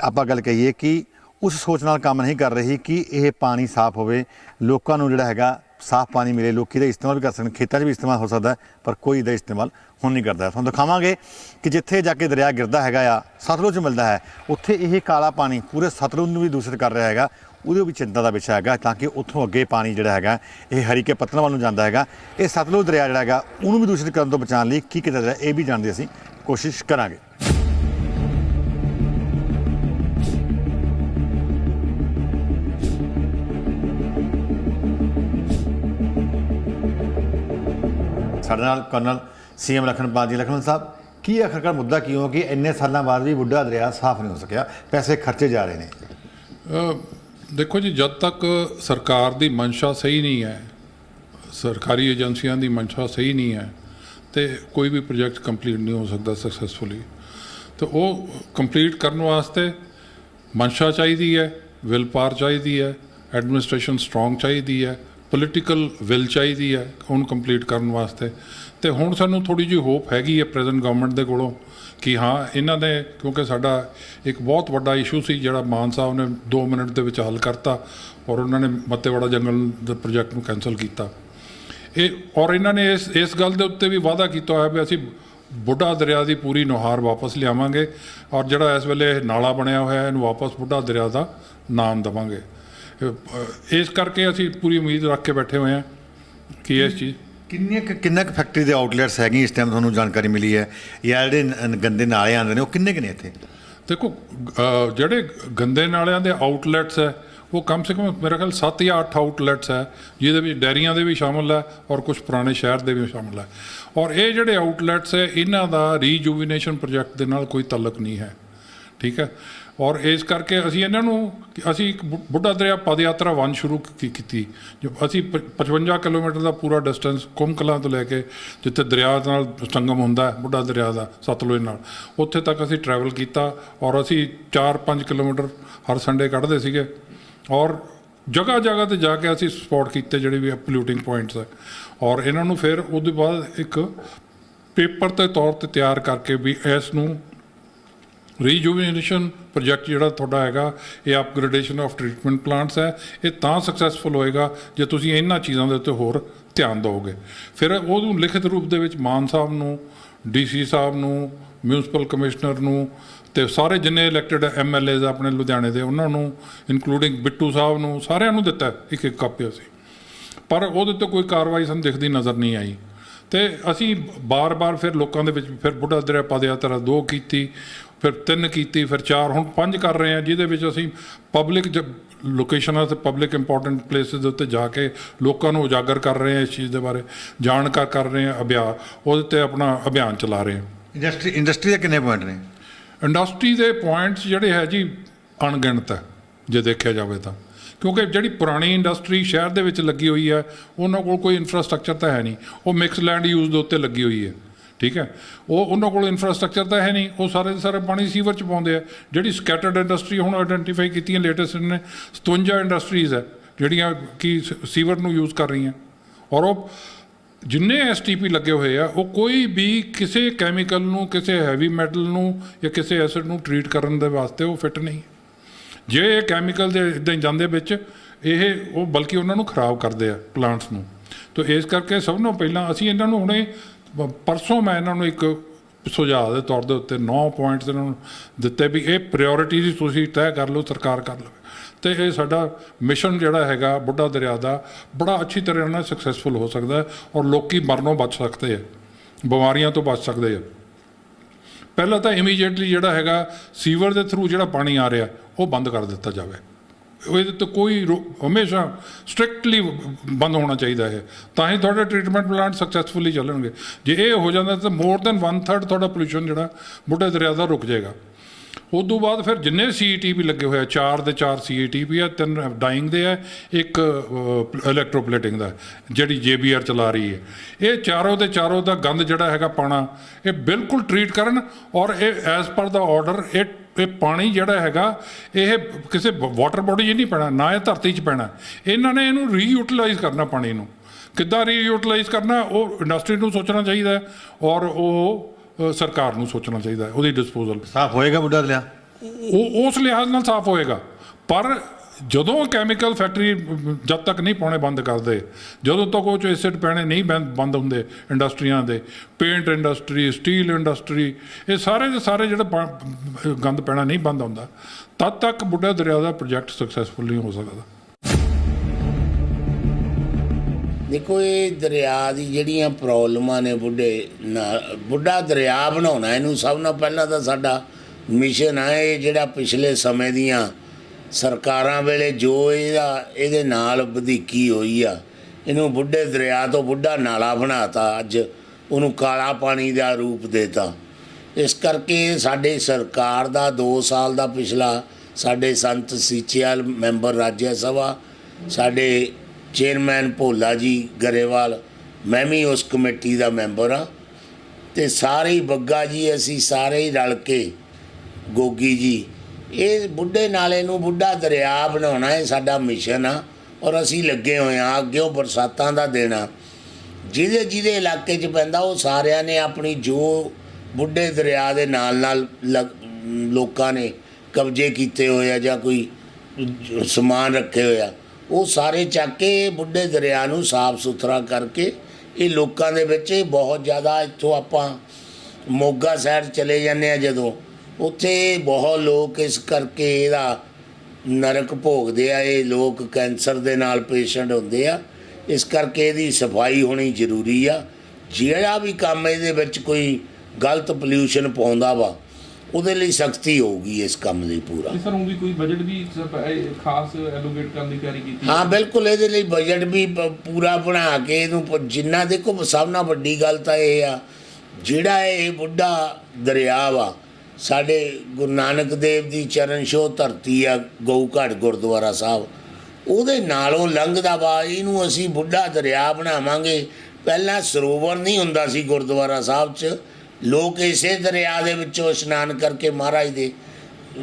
ਆਪਾਂ ਗੱਲ ਕਹੀਏ ਕਿ ਉਸ ਸੋਚ ਨਾਲ ਕੰਮ ਨਹੀਂ ਕਰ ਰਹੀ ਕਿ ਇਹ ਪਾਣੀ ਸਾਫ਼ ਹੋਵੇ। ਲੋਕਾਂ ਨੂੰ ਜਿਹੜਾ ਹੈਗਾ ਸਾਫ਼ ਪਾਣੀ ਮਿਲੇ। ਲੋਕੀ ਦਾ ਇਸਤੇਮਾਲ ਵੀ ਕਰ ਸਕਣ। ਖੇਤਾਂ 'ਚ ਵੀ ਇਸਤੇਮਾਲ ਹੋ ਸਕਦਾ ਪਰ ਕੋਈ ਇਹਦਾ ਇਸਤੇਮਾਲ ਹੁਣ ਨਹੀਂ ਕਰਦਾ। ਤੁਹਾਨੂੰ ਦਿਖਾਵਾਂਗੇ ਕਿ ਜਿੱਥੇ ਜਾ ਕੇ ਦਰਿਆ ਗਿਰਦਾ ਹੈਗਾ ਆ, ਸਤਲੁਜ ਮਿਲਦਾ ਹੈ। ਉੱਥੇ ਇਹ ਕਾਲਾ ਪਾਣੀ ਪੂਰੇ ਸਤਲੁਜ ਨੂੰ ਵੀ ਦੂਸ਼ਿਤ ਕਰ ਰਿਹਾ ਹੈਗਾ। ਉਹਦੇ ਵੀ ਚਿੰਤਾ ਦਾ ਵਿਸ਼ਾ ਹੈਗਾ, ਤਾਂ ਕਿ ਉੱਥੋਂ ਅੱਗੇ ਪਾਣੀ ਜਿਹੜਾ ਹੈਗਾ, ਇਹ ਹਰੀਕੇ ਪੱਤਨ ਵੱਲ ਨੂੰ ਜਾਂਦਾ ਹੈਗਾ। ਇਹ ਸਤਲੁਜ ਦਰਿਆ ਜਿਹੜਾ ਹੈਗਾ, ਉਹਨੂੰ ਵੀ ਦੂਸ਼ਿਤ ਕਰਨ ਤੋਂ ਬਚਾਉਣ ਲਈ ਕੀ ਕੀਤਾ ਜਾਏ, ਇਹ ਵੀ ਜਾਣਦੇ ਅਸੀਂ। ਕੋਸ਼ਿਸ਼ ਕਰਾਂਗੇ। ਸਾਡੇ ਨਾਲ ਕਰਨਲ, ਸੀਐਮ ਲਖਨਪਾਲ ਜੀ ਲਖਨਪਾਲ ਸਾਹਿਬ, ਕੀ ਆਖਰਕਾਰ ਮੁੱਦਾ ਕੀ ਕਿ ਇੰਨੇ ਸਾਲਾਂ ਬਾਅਦ ਵੀ ਬੁੱਢਾ ਦਰਿਆ ਸਾਫ਼ ਨਹੀਂ ਹੋ ਸਕਿਆ, ਪੈਸੇ ਖਰਚੇ ਜਾ ਰਹੇ ਨੇ? ਦੇਖੋ ਜੀ, ਜਦ ਤੱਕ ਸਰਕਾਰ ਦੀ ਮਨਸ਼ਾ ਸਹੀ ਨਹੀਂ ਹੈ, ਸਰਕਾਰੀ ਏਜੰਸੀਆਂ ਦੀ ਮਨਸ਼ਾ ਸਹੀ ਨਹੀਂ ਹੈ, ਤੇ ਕੋਈ ਵੀ ਪ੍ਰੋਜੈਕਟ ਕੰਪਲੀਟ ਨਹੀਂ ਹੋ ਸਕਦਾ ਸਕਸੈਸਫੁਲੀ ਤੇ ਉਹ ਕੰਪਲੀਟ ਕਰਨ ਵਾਸਤੇ ਮਨਸ਼ਾ ਚਾਹੀਦੀ ਹੈ ਵਿਲ ਪਾਰ ਚਾਹੀਦੀ ਹੈ ਐਡਮਿਨਿਸਟ੍ਰੇਸ਼ਨ ਸਟਰੋਂਗ ਚਾਹੀਦੀ ਹੈ ਪੋਲੀਟੀਕਲ ਵਿਲ ਚਾਹੀਦੀ ਹੈ, ਉਹਨੂੰ ਕੰਪਲੀਟ ਕਰਨ ਵਾਸਤੇ। ਤੇ ਹੁਣ ਸਾਨੂੰ ਥੋੜੀ ਜਿਹੀ ਹੋਪ ਹੈਗੀ ਹੈ ਪ੍ਰੈਜ਼ੈਂਟ ਗਵਰਨਮੈਂਟ ਦੇ ਕੋਲੋਂ ਕਿ ਹਾਂ, ਇਹਨਾਂ ਨੇ, ਕਿਉਂਕਿ ਸਾਡਾ ਇੱਕ ਬਹੁਤ ਵੱਡਾ ਇਸ਼ੂ ਸੀ ਜਿਹੜਾ ਮਾਨ ਸਾਹਿਬ ਨੇ 2 ਮਿੰਟ ਦੇ ਵਿੱਚ ਹੱਲ ਕਰਤਾ ਔਰ ਉਹਨਾਂ ਨੇ ਮੱਤੇਵਾੜਾ ਜੰਗਲ ਦੇ ਪ੍ਰੋਜੈਕਟ ਨੂੰ ਕੈਨਸਲ ਕੀਤਾ। ਇਹ, ਔਰ ਇਹਨਾਂ ਨੇ ਇਸ ਇਸ ਗੱਲ ਦੇ ਉੱਤੇ ਵੀ ਵਾਅਦਾ ਕੀਤਾ ਹੋਇਆ ਵੀ ਅਸੀਂ ਬੁੱਢਾ ਦਰਿਆ ਦੀ ਪੂਰੀ ਨੁਹਾਰ ਵਾਪਸ ਲਿਆਵਾਂਗੇ ਔਰ ਜਿਹੜਾ ਇਸ ਵੇਲੇ ਇਹ ਨਾਲਾ ਬਣਿਆ ਹੋਇਆ ਇਹਨੂੰ ਵਾਪਸ ਬੁੱਢਾ ਦਰਿਆ ਦਾ ਨਾਮ ਦੇਵਾਂਗੇ। ਇਸ ਕਰਕੇ ਅਸੀਂ ਪੂਰੀ ਉਮੀਦ ਰੱਖ ਕੇ ਬੈਠੇ ਹੋਏ ਹਾਂ ਕਿ ਇਸ ਚੀਜ਼ ਕਿੰਨੇ ਕੁ- ਕਿੰਨਾ ਕੁ ਫੈਕਟਰੀ ਦੇ ਆਊਟਲੈਟਸ ਹੈਗੇ ਇਸ ਟਾਈਮ ਤੁਹਾਨੂੰ ਜਾਣਕਾਰੀ ਮਿਲੀ ਹੈ? ਜਾਂ ਜਿਹੜੇ ਨ- ਗੰਦੇ ਨਾਲੇ ਆਉਂਦੇ ਨੇ ਉਹ ਕਿੰਨੇ ਕਿੰਨੇ ਇੱਥੇ? ਦੇਖੋ ਜਿਹੜੇ ਗੰਦੇ ਨਾਲਿਆਂ ਦੇ ਆਊਟਲੈਟਸ ਹੈ ਉਹ ਕਮ ਸੇ ਕਮ ਮੇਰੇ ਖਿਆਲ 7 ਜਾਂ 8 ਆਊਟਲੈਟਸ ਹੈ ਜਿਹਦੇ ਵਿੱਚ ਡੈਰੀਆਂ ਦੇ ਵੀ ਸ਼ਾਮਲ ਹੈ ਔਰ ਕੁਝ ਪੁਰਾਣੇ ਸ਼ਹਿਰ ਦੇ ਵੀ ਸ਼ਾਮਲ ਹੈ। ਔਰ ਇਹ ਜਿਹੜੇ ਆਊਟਲੈਟਸ ਹੈ ਇਹਨਾਂ ਦਾ ਰੀਜੂਵੀਨੇਸ਼ਨ ਪ੍ਰੋਜੈਕਟ ਦੇ ਨਾਲ ਕੋਈ ਤਾਲੁਕ ਨਹੀਂ ਹੈ। ਠੀਕ ਹੈ? ਔਰ ਇਸ ਕਰਕੇ ਅਸੀਂ ਇਹਨਾਂ ਨੂੰ, ਅਸੀਂ ਇੱਕ ਬੁ- ਬੁੱਢਾ ਦਰਿਆ ਪਦ ਯਾਤਰਾ ਵਨ ਸ਼ੁਰੂ ਕੀਤੀ। ਜੋ ਅਸੀਂ ਪ- 55 ਕਿਲੋਮੀਟਰ ਦਾ ਪੂਰਾ ਡਿਸਟੈਂਸ ਕੁੰਮਕਲਾਂ ਤੋਂ ਲੈ ਕੇ ਜਿੱਥੇ ਦਰਿਆ ਨਾਲ ਸੰਗਮ ਹੁੰਦਾ ਹੈ, ਬੁੱਢਾ ਦਰਿਆ ਦਾ, ਸਤਲੁਜ ਨਾਲ, ਉੱਥੇ ਤੱਕ ਅਸੀਂ ਟਰੈਵਲ ਕੀਤਾ ਔਰ ਅਸੀਂ 4-5 ਕਿਲੋਮੀਟਰ ਹਰ ਸੰਡੇ ਕੱਢਦੇ ਸੀਗੇ। ਔਰ ਜਗ੍ਹਾ ਜਗ੍ਹਾ ਤੇ ਜਾ ਕੇ ਅਸੀਂ ਸਪੌਟ ਕੀਤੇ ਜਿਹੜੇ ਵੀ ਪੋਲਿਊਟਿੰਗ ਪੁਆਇੰਟਸ ਹੈ। ਔਰ ਇਹਨਾਂ ਨੂੰ ਫਿਰ ਉਹਦੇ ਬਾਅਦ ਇੱਕ ਪੇਪਰ ਤੇ ਤੌਰ ਤੇ ਤਿਆਰ ਕਰਕੇ ਵੀ ਇਸ ਨੂੰ ਰੀਜੂਵੀਨੇਸ਼ਨ ਪ੍ਰੋਜੈਕਟ ਜਿਹੜਾ ਤੁਹਾਡਾ ਹੈਗਾ, ਇਹ ਅਪਗ੍ਰੇਡੇਸ਼ਨ ਆਫ ਟ੍ਰੀਟਮੈਂਟ ਪਲਾਂਟਸ ਹੈ। ਇਹ ਤਾਂ ਸਕਸੈਸਫੁਲ ਹੋਏਗਾ ਜੇ ਤੁਸੀਂ ਇਹਨਾਂ ਚੀਜ਼ਾਂ ਦੇ ਉੱਤੇ ਹੋਰ ਧਿਆਨ ਦਿਓਗੇ। ਫਿਰ ਉਹਨੂੰ ਲਿਖਿਤ ਰੂਪ ਦੇ ਵਿੱਚ ਮਾਨ ਸਾਹਿਬ ਨੂੰ ਡੀਸੀ ਸਾਹਿਬ ਨੂੰ ਮਿਊਨਿਸਪਲ ਕਮਿਸ਼ਨਰ ਨੂੰ ਤੇ ਸਾਰੇ ਜਿੰਨੇ ਇਲੈਕਟਿਡ ਐਮਐਲਏਜ਼ ਆਪਣੇ ਲੁਧਿਆਣੇ ਦੇ, ਉਹਨਾਂ ਨੂੰ ਇਨਕਲੂਡਿੰਗ ਬਿੱਟੂ ਸਾਹਿਬ ਨੂੰ, ਸਾਰਿਆਂ ਨੂੰ ਦਿੱਤਾ ਇੱਕ ਇੱਕ ਕਾਪੀ ਅਸੀਂ। ਪਰ ਉਹਦੇ ਤੇ ਕੋਈ ਕਾਰਵਾਈ ਸਾਨੂੰ ਦਿਖਦੀ ਨਜ਼ਰ ਨਹੀਂ ਆਈ। ਤੇ ਅਸੀਂ ਬਾਰ-ਬਾਰ ਫਿਰ ਲੋਕਾਂ ਦੇ ਵਿੱਚ ਫਿਰ ਬੁੱਢਾ ਦਰਿਆ ਪਦ ਯਾਤਰਾ ਦੋ ਕੀਤੀ ਫਿਰ ਤਿੰਨ ਕੀਤੀ ਫਿਰ ਚਾਰ। ਹੁਣ ਪੰਜ ਕਰ ਰਹੇ ਹਾਂ ਜਿਹਦੇ ਵਿੱਚ ਅਸੀਂ ਪਬਲਿਕ ਲੋਕੇਸ਼ਨਾਂ ਤੇ ਪਬਲਿਕ ਇੰਪੋਰਟੈਂਟ ਪਲੇਸਿਸ ਦੇ ਉੱਤੇ ਜਾ ਕੇ ਲੋਕਾਂ ਨੂੰ ਉਜਾਗਰ ਕਰ ਰਹੇ ਹਾਂ ਇਸ ਚੀਜ਼ ਦੇ ਬਾਰੇ ਜਾਣਕਾਰ ਕਰ ਰਹੇ ਹਾਂ ਅਭਿਆਨ ਉਹਦੇ ਤੇ ਆਪਣਾ ਅਭਿਆਨ ਚਲਾ ਰਹੇ ਹਾਂ। ਇੰਡਸਟਰੀ ਇੰਡਸਟਰੀ ਦੇ ਕਿੰਨੇ ਪੁਆਇੰਟ ਨੇ? ਇੰਡਸਟਰੀ ਦੇ ਪੁਆਇੰਟਸ ਜਿਹੜੇ ਹੈ ਜੀ ਅਣਗਿਣਤ ਹੈ ਜੇ ਦੇਖਿਆ ਜਾਵੇ ਤਾਂ। ਕਿਉਂਕਿ ਜਿਹੜੀ ਪੁਰਾਣੀ ਇੰਡਸਟਰੀ ਸ਼ਹਿਰ ਦੇ ਵਿੱਚ ਲੱਗੀ ਹੋਈ ਹੈ ਉਹਨਾਂ ਕੋਲ ਕੋਈ ਇਨਫਰਾਸਟ੍ਰਕਚਰ ਤਾਂ ਹੈ ਨਹੀਂ। ਉਹ ਮਿਕਸ ਲੈਂਡ ਯੂਜ਼ ਦੇ ਉੱਤੇ ਲੱਗੀ ਹੋਈ ਹੈ। ਠੀਕ ਹੈ? ਉਹ ਉਹਨਾਂ ਕੋਲ ਇਨਫਰਾਸਟ੍ਰਕਚਰ ਤਾਂ ਹੈ ਨਹੀਂ। ਉਹ ਸਾਰੇ ਦੇ ਸਾਰੇ ਪਾਣੀ ਸੀਵਰ ਚ ਪਾਉਂਦੇ ਆ। ਜਿਹੜੀ ਸਕੈਟਰਡ ਇੰਡਸਟਰੀ ਹੁਣ ਆਇਡੈਂਟੀਫਾਈ ਕੀਤੀਆਂ ਲੇਟੈਸਟ ਨੇ 57 ਇੰਡਸਟਰੀਜ਼ ਹੈ, ਜਿਹੜੀਆਂ ਕਿ ਸੀਵਰ ਨੂੰ ਯੂਜ਼ ਕਰ ਰਹੀਆਂ। ਔਰ ਉਹ ਜਿੰਨੇ ਐਸਟੀਪੀ ਲੱਗੇ ਹੋਏ ਆ, ਉਹ ਕੋਈ ਵੀ ਕਿਸੇ ਕੈਮੀਕਲ ਨੂੰ, ਕਿਸੇ ਹੈਵੀ ਮੈਟਲ ਨੂੰ ਜਾਂ ਕਿਸੇ ਐਸਿਡ ਨੂੰ ਟਰੀਟ ਕਰਨ ਦੇ ਵਾਸਤੇ ਉਹ ਫਿੱਟ ਨਹੀਂ। ਜੇ ਇਹ ਕੈਮੀਕਲ ਦੇ ਇਦਾਂ ਜਾਂਦੇ ਵਿੱਚ, ਇਹ ਉਹ ਬਲਕਿ ਉਹਨਾਂ ਨੂੰ ਖਰਾਬ ਕਰਦੇ ਆ ਪਲਾਂਟਸ ਨੂੰ। ਤਾਂ ਇਸ ਕਰਕੇ ਸਭ ਨੂੰ ਪਹਿਲਾਂ ਅਸੀਂ ਇਹਨਾਂ ਨੂੰ ਹੁਣੇ ਪਰਸੋਂ ਮੈਂ ਇਹਨਾਂ ਨੂੰ ਇੱਕ ਸੁਝਾਅ ਦੇ ਤੌਰ ਦੇ ਉੱਤੇ 9 ਪੁਆਇੰਟਸ ਇਹਨਾਂ ਨੂੰ ਦਿੱਤੇ ਵੀ ਇਹ ਪ੍ਰਾਇੋਰਟੀ ਤੁਸੀਂ ਤੈਅ ਕਰ ਲਓ, ਸਰਕਾਰ ਕਰ ਲਵੇ। ਤੇ ਇਹ ਸਾਡਾ ਮਿਸ਼ਨ ਜਿਹੜਾ ਹੈਗਾ ਬੁੱਢਾ ਦਰਿਆ ਦਾ ਬੜਾ ਅੱਛੀ ਤਰ੍ਹਾਂ ਨਾਲ ਸਕਸੈਸਫੁਲ ਹੋ ਸਕਦਾ ਹੈ ਔਰ ਲੋਕੀ ਮਰਨੋਂ ਬਚ ਸਕਦੇ ਆ, ਬਿਮਾਰੀਆਂ ਤੋਂ ਬਚ ਸਕਦੇ ਆ। ਪਹਿਲਾਂ ਤਾਂ ਇਮੀਡੀਏਟਲੀ ਜਿਹੜਾ ਹੈਗਾ ਸੀਵਰ ਦੇ ਥਰੂ ਜਿਹੜਾ ਪਾਣੀ ਆ ਰਿਹਾ, ਉਹ ਬੰਦ ਕਰ ਦਿੱਤਾ ਜਾਵੇ। ਇਹਦੇ ਤੇ ਕੋਈ ਰੋ- ਹਮੇਸ਼ਾ ਸਟ੍ਰਿਕਟਲੀ ਬੰਦ ਹੋਣਾ ਚਾਹੀਦਾ ਹੈ। ਤਾਂ ਹੀ ਤੁਹਾਡੇ ਟ੍ਰੀਟਮੈਂਟ ਪਲਾਂਟ ਸਕਸੈਸਫੁਲੀ ਚੱਲਣਗੇ। ਜੇ ਇਹ ਹੋ ਜਾਂਦਾ ਤਾਂ ਮੋਰ ਦੈਨ 1/3 ਤੁਹਾਡਾ ਪੋਲੂਸ਼ਨ ਜਿਹੜਾ ਬੁੱਢੇ ਦਰਿਆ ਦਾ ਰੁਕ ਜਾਏਗਾ। ਉਸ ਤੋਂ ਬਾਅਦ ਫਿਰ ਜਿੰਨੇ ਸੀਈਟੀਪੀ ਲੱਗੇ ਹੋਏ ਆ, ਚਾਰ ਦੇ ਚਾਰ ਸੀਈਟੀਪੀ ਆ, ਤਿੰਨ ਡਾਈਂਗ ਦੇ ਆ, ਇੱਕ ਇਲੈਕਟ੍ਰੋਪਲੇਟਿੰਗ ਦਾ, ਜਿਹੜੀ ਜੇਬੀਆਰ ਚਲਾ ਰਹੀ ਹੈ। ਇਹ ਚਾਰੋਂ ਦੇ ਚਾਰੋਂ ਦਾ ਗੰਦ ਜਿਹੜਾ ਹੈਗਾ ਪਾਣਾ, ਇਹ ਬਿਲਕੁਲ ਟਰੀਟ ਕਰਨ ਔਰ ਇਹ ਐਸ ਪਰ ਦਾ ਆਰਡਰ ਇਹ ਇਹ ਪਾਣੀ ਜਿਹੜਾ ਹੈਗਾ ਇਹ ਕਿਸੇ ਵਾਟਰ ਬੋਡੀ 'ਚ ਨਹੀਂ ਪੈਣਾ ਨਾ ਇਹ ਧਰਤੀ 'ਚ ਪੈਣਾ। ਇਹਨਾਂ ਨੇ ਇਹਨੂੰ ਰੀਯੂਟਿਲਾਈਜ਼ ਕਰਨਾ ਪਾਣੀ ਨੂੰ। ਕਿੱਦਾਂ ਰੀਯੂਟਿਲਾਈਜ਼ ਕਰਨਾ ਉਹ ਇੰਡਸਟਰੀ ਨੂੰ ਸੋਚਣਾ ਚਾਹੀਦਾ ਔਰ ਉਹ ਸਰਕਾਰ ਨੂੰ ਸੋਚਣਾ ਚਾਹੀਦਾ ਉਹਦੀ ਡਿਸਪੋਜ਼ਲ ਸਾਫ਼ ਹੋਏਗਾ ਬੁੱਢਾ ਦਰਿਆ ਉਹ ਉਸ ਲਿਹਾਜ਼ ਨਾਲ ਸਾਫ਼ ਹੋਏਗਾ। ਪਰ ਜਦੋਂ ਕੈਮੀਕਲ ਫੈਕਟਰੀ ਜਦ ਤੱਕ ਨਹੀਂ ਪਾਉਣੇ ਬੰਦ ਕਰਦੇ, ਜਦੋਂ ਤੱਕ ਉਹ ਚ ਐਸਿਡ ਪੈਣੇ ਨਹੀਂ ਬੰਦ ਬੰਦ ਹੁੰਦੇ ਇੰਡਸਟਰੀਆਂ ਦੇ ਪੇਂਟ ਇੰਡਸਟਰੀ ਸਟੀਲ ਇੰਡਸਟਰੀ ਇਹ ਸਾਰੇ ਦੇ ਸਾਰੇ ਜਿਹੜਾ ਗੰਦ ਪੈਣਾ ਨਹੀਂ ਬੰਦ ਹੁੰਦਾ, ਤਦ ਤੱਕ ਬੁੱਢਾ ਦਰਿਆ ਦਾ ਪ੍ਰੋਜੈਕਟ ਸਕਸੈਸਫੁਲ ਨਹੀਂ ਹੋ ਸਕਦਾ। ਦੇਖੋ, ਇਹ ਦਰਿਆ ਦੀ ਜਿਹੜੀਆਂ ਪ੍ਰੋਬਲਮਾਂ ਨੇ ਬੁੱਢੇ ਨਾ- ਬੁੱਢਾ ਦਰਿਆ ਬਣਾਉਣਾ, ਇਹਨੂੰ ਸਭ ਤੋਂ ਪਹਿਲਾਂ ਤਾਂ ਸਾਡਾ ਮਿਸ਼ਨ ਹੈ ਇਹ ਜਿਹੜਾ ਪਿਛਲੇ ਸਮੇਂ ਦੀਆਂ ਸਰਕਾਰਾਂ ਵੇਲੇ ਜੋ ਇਹਦਾ, ਇਹਦੇ ਨਾਲ ਵਧੀਕੀ ਹੋਈ ਆ। ਇਹਨੂੰ ਬੁੱਢੇ ਦਰਿਆ ਤੋਂ ਬੁੱਢਾ ਨਾਲਾ ਬਣਾਤਾ ਅੱਜ। ਉਹਨੂੰ ਕਾਲਾ ਪਾਣੀ ਦਾ ਰੂਪ ਦੇਤਾ। ਇਸ ਕਰਕੇ ਸਾਡੇ ਸਰਕਾਰ ਦਾ 2 ਸਾਲ ਦਾ ਪਿਛਲਾ, ਸਾਡੇ ਸੰਤ ਸੀਚੇਵਾਲ ਮੈਂਬਰ ਰਾਜ ਸਭਾ, ਸਾਡੇ ਚੇਅਰਮੈਨ ਭੋਲਾ ਜੀ ਗਰੇਵਾਲ, ਮੈਂ ਵੀ ਉਸ ਕਮੇਟੀ ਦਾ ਮੈਂਬਰ ਆ ਤੇ ਸਾਰੇ ਹੀ ਬੱਗਾ ਜੀ, ਅਸੀਂ ਸਾਰੇ ਹੀ ਰਲ ਕੇ, ਗੋਗੀ ਜੀ ਇਹ ਬੁੱਢੇ ਨਾਲੇ ਨੂੰ ਬੁੱਢਾ ਦਰਿਆ ਬਣਾਉਣਾ ਇਹ ਸਾਡਾ ਮਿਸ਼ਨ ਆ, ਔਰ ਅਸੀਂ ਲੱਗੇ ਹੋਏ ਆ ਅੱਗਿਓਂ ਬਰਸਾਤਾਂ ਦਾ ਦੇਣਾ ਜਿਹਦੇ ਜਿਹਦੇ ਇਲਾਕੇ 'ਚ ਪੈਂਦਾ, ਉਹ ਸਾਰਿਆਂ ਨੇ ਆਪਣੀ ਜੋ ਬੁੱਢੇ ਦਰਿਆ ਦੇ ਨਾਲ ਨਾਲ ਲਗ- ਲੋਕਾਂ ਨੇ ਕਬਜ਼ੇ ਕੀਤੇ ਹੋਏ ਆ ਜਾਂ ਕੋਈ ਸਮਾਨ ਰੱਖੇ ਹੋਇਆ ਉਹ ਸਾਰੇ ਚੱਕ ਕੇ ਇਹ ਬੁੱਢੇ ਦਰਿਆ ਨੂੰ ਸਾਫ਼ ਸੁਥਰਾ ਕਰਕੇ ਇਹ ਲੋਕਾਂ ਦੇ ਵਿੱਚ ਬਹੁਤ ਜ਼ਿਆਦਾ ਇੱਥੋਂ ਆਪਾਂ ਮੋਗਾ ਸਾਈਡ ਚਲੇ ਜਾਂਦੇ ਆ ਜਦੋਂ ਉੱਥੇ ਬਹੁਤ ਲੋਕ ਇਸ ਕਰਕੇ ਇਹਦਾ ਨਰਕ ਭੋਗਦੇ ਆ ਇਹ ਲੋਕ ਕੈਂਸਰ ਦੇ ਨਾਲ ਪੇਸ਼ੈਂਟ ਹੁੰਦੇ ਆ। ਇਸ ਕਰਕੇ ਇਹਦੀ ਸਫ਼ਾਈ ਹੋਣੀ ਜ਼ਰੂਰੀ ਆ। ਜਿਹੜਾ ਵੀ ਕੰਮ ਇਹਦੇ ਵਿੱਚ ਕੋਈ ਗਲਤ ਪੋਲਿਊਸ਼ਨ ਪਾਉਂਦਾ ਵਾ ਉਹਦੇ ਲਈ ਸਖਤੀ ਹੋਊਗੀ ਇਸ ਕੰਮ ਦੀ ਪੂਰਾ। ਸਰ ਉਹ ਵੀ ਕੋਈ ਬਜਟ ਵੀ ਖਾਸ ਐਲੋਕੇਟ ਕਰਨ ਦੀ ਤਿਆਰੀ ਕੀਤੀ ਹਾਂ ਬਿਲਕੁਲ ਇਹਦੇ ਲਈ ਬਜਟ ਵੀ ਪੂਰਾ ਬਣਾ ਕੇ ਇਹਨੂੰ ਜਿੰਨਾ ਦੇਖੋ ਸਭ ਨਾਲ ਵੱਡੀ ਗੱਲ ਤਾਂ ਇਹ ਆ ਜਿਹੜਾ ਇਹ ਬੁੱਢਾ ਦਰਿਆ ਵਾ ਸਾਡੇ ਗੁਰੂ ਨਾਨਕ ਦੇਵ ਦੀ ਚਰਨ ਛੋਹ ਧਰਤੀ ਆ, ਗਊ ਘਾਟ ਗੁਰਦੁਆਰਾ ਸਾਹਿਬ, ਉਹਦੇ ਨਾਲੋਂ ਲੰਘਦਾ ਵਾ ਇਹਨੂੰ ਅਸੀਂ ਬੁੱਢਾ ਦਰਿਆ ਬਣਾਵਾਂਗੇ। ਪਹਿਲਾਂ ਸਰੋਵਰ ਨਹੀਂ ਹੁੰਦਾ ਸੀ ਗੁਰਦੁਆਰਾ ਸਾਹਿਬ 'ਚ। ਲੋਕ ਇਸੇ ਦਰਿਆ ਦੇ ਵਿੱਚੋਂ ਇਸ਼ਨਾਨ ਕਰਕੇ ਮਹਾਰਾਜ ਦੇ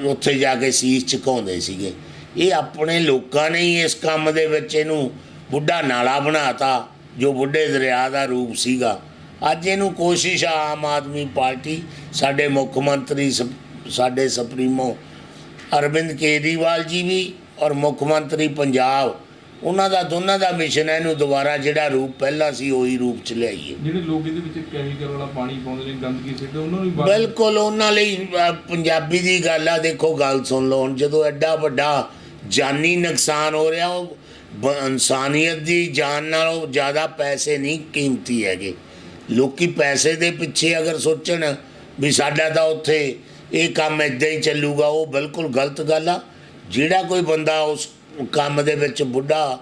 ਉੱਥੇ ਜਾ ਕੇ ਸੀਸ ਝੁਕਾਉਂਦੇ ਸੀਗੇ। ਇਹ ਆਪਣੇ ਲੋਕਾਂ ਨੇ ਹੀ ਇਸ ਕੰਮ ਦੇ ਵਿੱਚ ਇਹਨੂੰ ਬੁੱਢਾ ਨਾਲਾ ਬਣਾਤਾ, ਜੋ ਬੁੱਢੇ ਦਰਿਆ ਦਾ ਰੂਪ ਸੀਗਾ। ਅੱਜ ਇਹਨੂੰ ਕੋਸ਼ਿਸ਼ ਆ ਆਮ ਆਦਮੀ ਪਾਰਟੀ ਸਾਡੇ ਮੁੱਖ ਮੰਤਰੀ ਸਾਡੇ ਸੁਪਰੀਮੋ ਅਰਵਿੰਦ ਕੇਜਰੀਵਾਲ ਜੀ ਵੀ ਔਰ ਮੁੱਖ ਮੰਤਰੀ ਪੰਜਾਬ। ਉਹਨਾਂ ਦਾ ਦੋਨਾਂ ਦਾ ਮਿਸ਼ਨ ਹੈ ਇਹਨੂੰ ਦੁਬਾਰਾ ਜਿਹੜਾ ਰੂਪ ਪਹਿਲਾਂ ਸੀ ਉਹੀ ਰੂਪ ਚ ਲਿਆਈਏ। ਜਿਹੜੇ ਲੋਕ ਇਹਦੇ ਵਿੱਚ ਕੈਮੀਕਲ ਵਾਲਾ ਪਾਣੀ ਪਾਉਂਦੇ ਨੇ ਗੰਦਗੀ ਸਿੱਟਦੇ ਉਹਨਾਂ ਨੂੰ ਬਿਲਕੁਲ ਉਹਨਾਂ ਲਈ ਪੰਜਾਬੀ ਦੀ ਗੱਲ ਆ ਦੇਖੋ ਗੱਲ ਸੁਣ ਲਓ ਹੁਣ ਜਦੋਂ ਐਡਾ ਵੱਡਾ ਜਾਨੀ ਨੁਕਸਾਨ ਹੋ ਰਿਹਾ ਉਹ ਇਨਸਾਨੀਅਤ ਦੀ ਜਾਨ ਨਾਲੋਂ ਜ਼ਿਆਦਾ ਪੈਸੇ ਨਹੀਂ ਕੀਮਤੀ ਹੈਗੇ। ਲੋਕੀ ਪੈਸੇ ਦੇ ਪਿੱਛੇ ਅਗਰ ਸੋਚਣ ਵੀ ਸਾਡਾ ਤਾਂ ਉੱਥੇ ਇਹ ਕੰਮ ਇਦਾਂ ਹੀ ਚੱਲੂਗਾ, ਉਹ ਬਿਲਕੁਲ ਗਲਤ ਗੱਲ ਆ। ਜਿਹੜਾ ਕੋਈ ਬੰਦਾ ਉਸ ਕੰਮ ਦੇ ਵਿੱਚ ਬੁੱਢਾ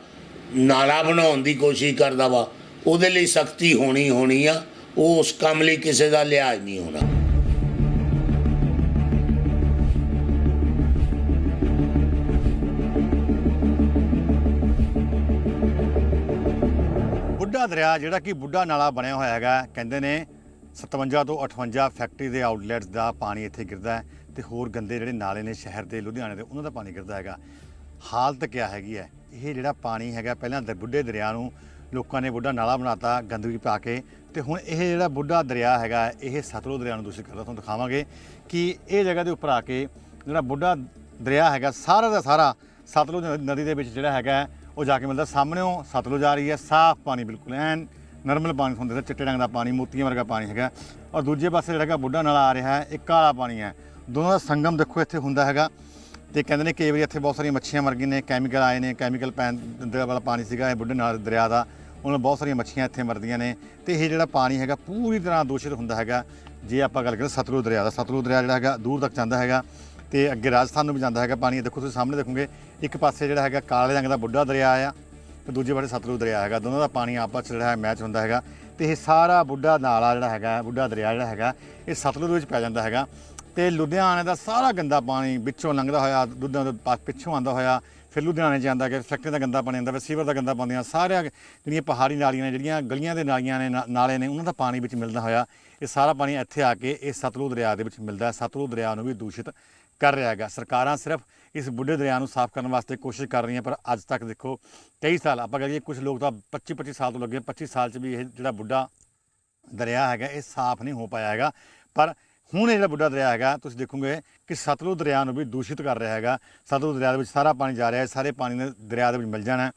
ਨਾਲਾ ਬਣਾਉਣ ਦੀ ਕੋਸ਼ਿਸ਼ ਕਰਦਾ ਵਾ, ਉਹਦੇ ਲਈ ਸਖਤੀ ਹੋਣੀ ਹੋਣੀ ਆ, ਉਹ ਉਸ ਕੰਮ ਲਈ ਕਿਸੇ ਦਾ ਲਿਹਾਜ਼ ਨਹੀਂ ਹੋਣਾ। ਦਰਿਆ ਜਿਹੜਾ ਕਿ ਬੁੱਢਾ ਨਾਲਾ ਬਣਿਆ ਹੋਇਆ ਹੈਗਾ, ਕਹਿੰਦੇ ਨੇ 57 ਤੋਂ 58 ਫੈਕਟਰੀ ਦੇ ਆਊਟਲੈਟਸ ਦਾ ਪਾਣੀ ਇੱਥੇ ਗਿਰਦਾ ਹੈ ਤੇ ਹੋਰ ਗੰਦੇ ਜਿਹੜੇ ਨਾਲੇ ਨੇ ਸ਼ਹਿਰ ਦੇ, ਲੁਧਿਆਣੇ ਦੇ, ਉਹਨਾਂ ਦਾ ਪਾਣੀ ਗਿਰਦਾ ਹੈਗਾ। ਹਾਲਤ ਕਿਆ ਹੈਗੀ ਹੈ? ਇਹ ਜਿਹੜਾ ਪਾਣੀ ਹੈਗਾ, ਪਹਿਲਾਂ ਦਰ ਬੁੱਢੇ ਦਰਿਆ ਨੂੰ ਲੋਕਾਂ ਨੇ ਬੁੱਢਾ ਨਾਲਾ ਬਣਾਤਾ, ਗੰਦਗੀ ਪਾ ਕੇ ਤੇ ਹੁਣ ਇਹ ਜਿਹੜਾ ਬੁੱਢਾ ਦਰਿਆ ਹੈਗਾ, ਇਹ ਸਤਲੁਜ ਦਰਿਆ ਨੂੰ ਦੂਸ਼ਿਤ ਕਰਦਾ, ਤੁਹਾਨੂੰ ਦਿਖਾਵਾਂਗੇ ਕਿ ਇਹ ਜਗ੍ਹਾ ਦੇ ਉੱਪਰ ਆ ਕੇ ਜਿਹੜਾ ਬੁੱਢਾ ਦਰਿਆ ਹੈਗਾ, ਸਾਰਾ ਦਾ ਸਾਰਾ ਸਤਲੁਜ ਨਦੀ ਦੇ ਵਿੱਚ ਜਿਹੜਾ ਹੈਗਾ ਉਹ ਜਾ ਕੇ ਮਿਲਦਾ ਸਾਹਮਣੇੋਂ, ਸਤਲੁਜ ਆ ਰਹੀ ਹੈ, ਸਾਫ਼ ਪਾਣੀ ਬਿਲਕੁਲ ਐਨ, ਨਰਮਲ ਪਾਣੀ ਤੁਹਾਨੂੰ ਦਿਖਦਾ ਚਿੱਟੇ ਰੰਗ ਦਾ ਪਾਣੀ, ਮੋਤੀਆਂ ਵਰਗਾ ਪਾਣੀ ਹੈਗਾ। ਔਰ ਦੂਜੇ ਪਾਸੇ ਜਿਹੜਾ ਹੈਗਾ ਬੁੱਢਾ ਨਾਲ ਆ ਰਿਹਾ ਹੈ ਇਹ ਕਾਲਾ ਪਾਣੀ ਹੈ। ਦੋਨਾਂ ਦਾ ਸੰਗਮ ਦੇਖੋ ਇੱਥੇ ਹੁੰਦਾ ਹੈਗਾ। ਤੇ ਕਹਿੰਦੇ ਨੇ ਕਈ ਵਾਰੀ ਇੱਥੇ ਬਹੁਤ ਸਾਰੀਆਂ ਮੱਛੀਆਂ ਮਰ ਗਈਆਂ ਨੇ ਕੈਮੀਕਲ ਆਏ ਨੇ ਕੈਮੀਕਲ ਪੈਣ ਦੇ ਵਾਲਾ ਪਾਣੀ ਸੀਗਾ, ਇਹ ਬੁੱਢੇ ਨਾਲ ਦਰਿਆ ਦਾ। ਉਹਨਾਂ ਬਹੁਤ ਸਾਰੀਆਂ ਮੱਛੀਆਂ ਇੱਥੇ ਮਰਦੀਆਂ ਨੇ। ਤੇ ਇਹ ਜਿਹੜਾ ਪਾਣੀ ਹੈਗਾ, ਪੂਰੀ ਤਰ੍ਹਾਂ ਦੂਸ਼ਿਤ ਹੁੰਦਾ ਹੈਗਾ। ਜੇ ਆਪਾਂ ਗੱਲ ਕਰੀਏ ਸਤਲੁਜ ਦਰਿਆ ਦਾ, ਸਤਲੁਜ ਦਰਿਆ ਜਿਹੜਾ ਹੈਗਾ, ਦੂਰ ਤੱਕ ਜਾਂਦਾ ਹੈਗਾ। ਤੇ ਅੱਗੇ ਰਾਜਸਥਾਨ ਨੂੰ ਵੀ ਜਾਂਦਾ ਹੈਗਾ ਪਾਣੀ। ਦੇਖੋ ਤੁਸੀਂ ਸਾਹਮਣੇ ਦੇਖੋਗੇ, ਇੱਕ ਪਾਸੇ ਜਿਹੜਾ ਹੈਗਾ ਕਾਲੇ ਰੰਗ ਦਾ ਬੁੱਢਾ ਦਰਿਆ ਆ ਤੇ ਦੂਜੇ ਪਾਸੇ ਸਤਲੁਜ ਦਰਿਆ ਹੈਗਾ। ਦੋਨਾਂ ਦਾ ਪਾਣੀ ਆਪਸ 'ਚ ਜਿਹੜਾ ਹੈ ਮੈਚ ਹੁੰਦਾ ਹੈਗਾ ਤੇ ਇਹ ਸਾਰਾ ਬੁੱਢਾ ਨਾਲਾ ਜਿਹੜਾ ਹੈਗਾ, ਬੁੱਢਾ ਦਰਿਆ ਜਿਹੜਾ ਹੈਗਾ, ਇਹ ਸਤਲੁਜ ਵਿੱਚ ਪੈ ਜਾਂਦਾ ਹੈਗਾ। ਤੇ ਲੁਧਿਆਣੇ ਦਾ ਸਾਰਾ ਗੰਦਾ ਪਾਣੀ ਵਿੱਚੋਂ ਲੰਘਦਾ ਹੋਇਆ, ਦੁੱਧਾਂ ਦੇ ਪਾ- ਪਿੱਛੋਂ ਆਉਂਦਾ ਹੋਇਆ, ਫਿਰ ਲੁਧਿਆਣੇ ਚ ਆਉਂਦਾ ਕਿ ਫੈਕਟਰੀ ਦਾ ਗੰਦਾ ਪਾਣੀ ਆਉਂਦਾ, ਫਿਰ ਸੀਵਰ ਦਾ ਗੰਦਾ ਪਾਣੀ ਆਉਂਦਾ, ਸਾਰਿਆਂ ਜਿਹੜੀਆਂ ਪਹਾੜੀ ਨਾਲੀਆਂ ਨੇ, ਜਿਹੜੀਆਂ ਗਲੀਆਂ ਦੇ ਨਾਲੀਆਂ ਨੇ ਨਾਲੇ ਨੇ, ਉਹਨਾਂ ਦਾ ਪਾਣੀ ਵਿੱਚ ਮਿਲਦਾ ਹੋਇਆ। ਇਹ ਸਾਰਾ ਪਾਣੀ ਇੱਥੇ ਆ ਕੇ ਇਹ ਸਤਲੁਜ ਦਰਿਆ ਦੇ ਵਿੱਚ ਮਿਲਦਾ ਸਤਲੁਜ ਦਰਿਆ ਨੂੰ ਵੀ ਦੂਸ਼ਿਤ ਕਰ ਰਿਹਾ ਹੈਗਾ। ਸਰਕਾਰਾਂ ਸਿਰਫ ਇਸ ਬੁੱਢੇ ਦਰਿਆ ਨੂੰ ਸਾਫ਼ ਕਰਨ ਵਾਸਤੇ ਕੋਸ਼ਿਸ਼ ਕਰ ਰਹੀਆਂ, ਪਰ ਅੱਜ ਤੱਕ ਦੇਖੋ ਕਈ ਸਾਲ ਆਪਾਂ ਕਹੀਏ ਕੁਝ ਲੋਕ ਤਾਂ 25 25 ਸਾਲ ਤੋਂ ਲੱਗੇ 25 ਸਾਲ ਚ ਵੀ ਇਹ ਜਿਹੜਾ ਬੁੱਢਾ ਦਰਿਆ ਹੈਗਾ ਇਹ ਸਾਫ਼ ਨਹੀਂ ਹੋ ਪਾਇਆ ਹੈਗਾ। ਪਰ ਹੁਣ ਇਹ ਜਿਹੜਾ ਬੁੱਢਾ ਦਰਿਆ ਹੈਗਾ, ਤੁਸੀਂ ਦੇਖੋਗੇ ਕਿ ਸਤਲੁਜ ਦਰਿਆ ਨੂੰ ਵੀ ਦੂਸ਼ਿਤ ਕਰ ਰਿਹਾ ਹੈਗਾ। ਸਤਲੁਜ ਦਰਿਆ ਦੇ ਵਿੱਚ ਸਾਰਾ ਪਾਣੀ ਜਾ ਰਿਹਾ ਹੈ, ਸਾਰੇ ਪਾਣੀ ਨੇ ਦਰਿਆ ਦੇ ਵਿੱਚ ਮਿਲ ਜਾਣਾ ਹੈ।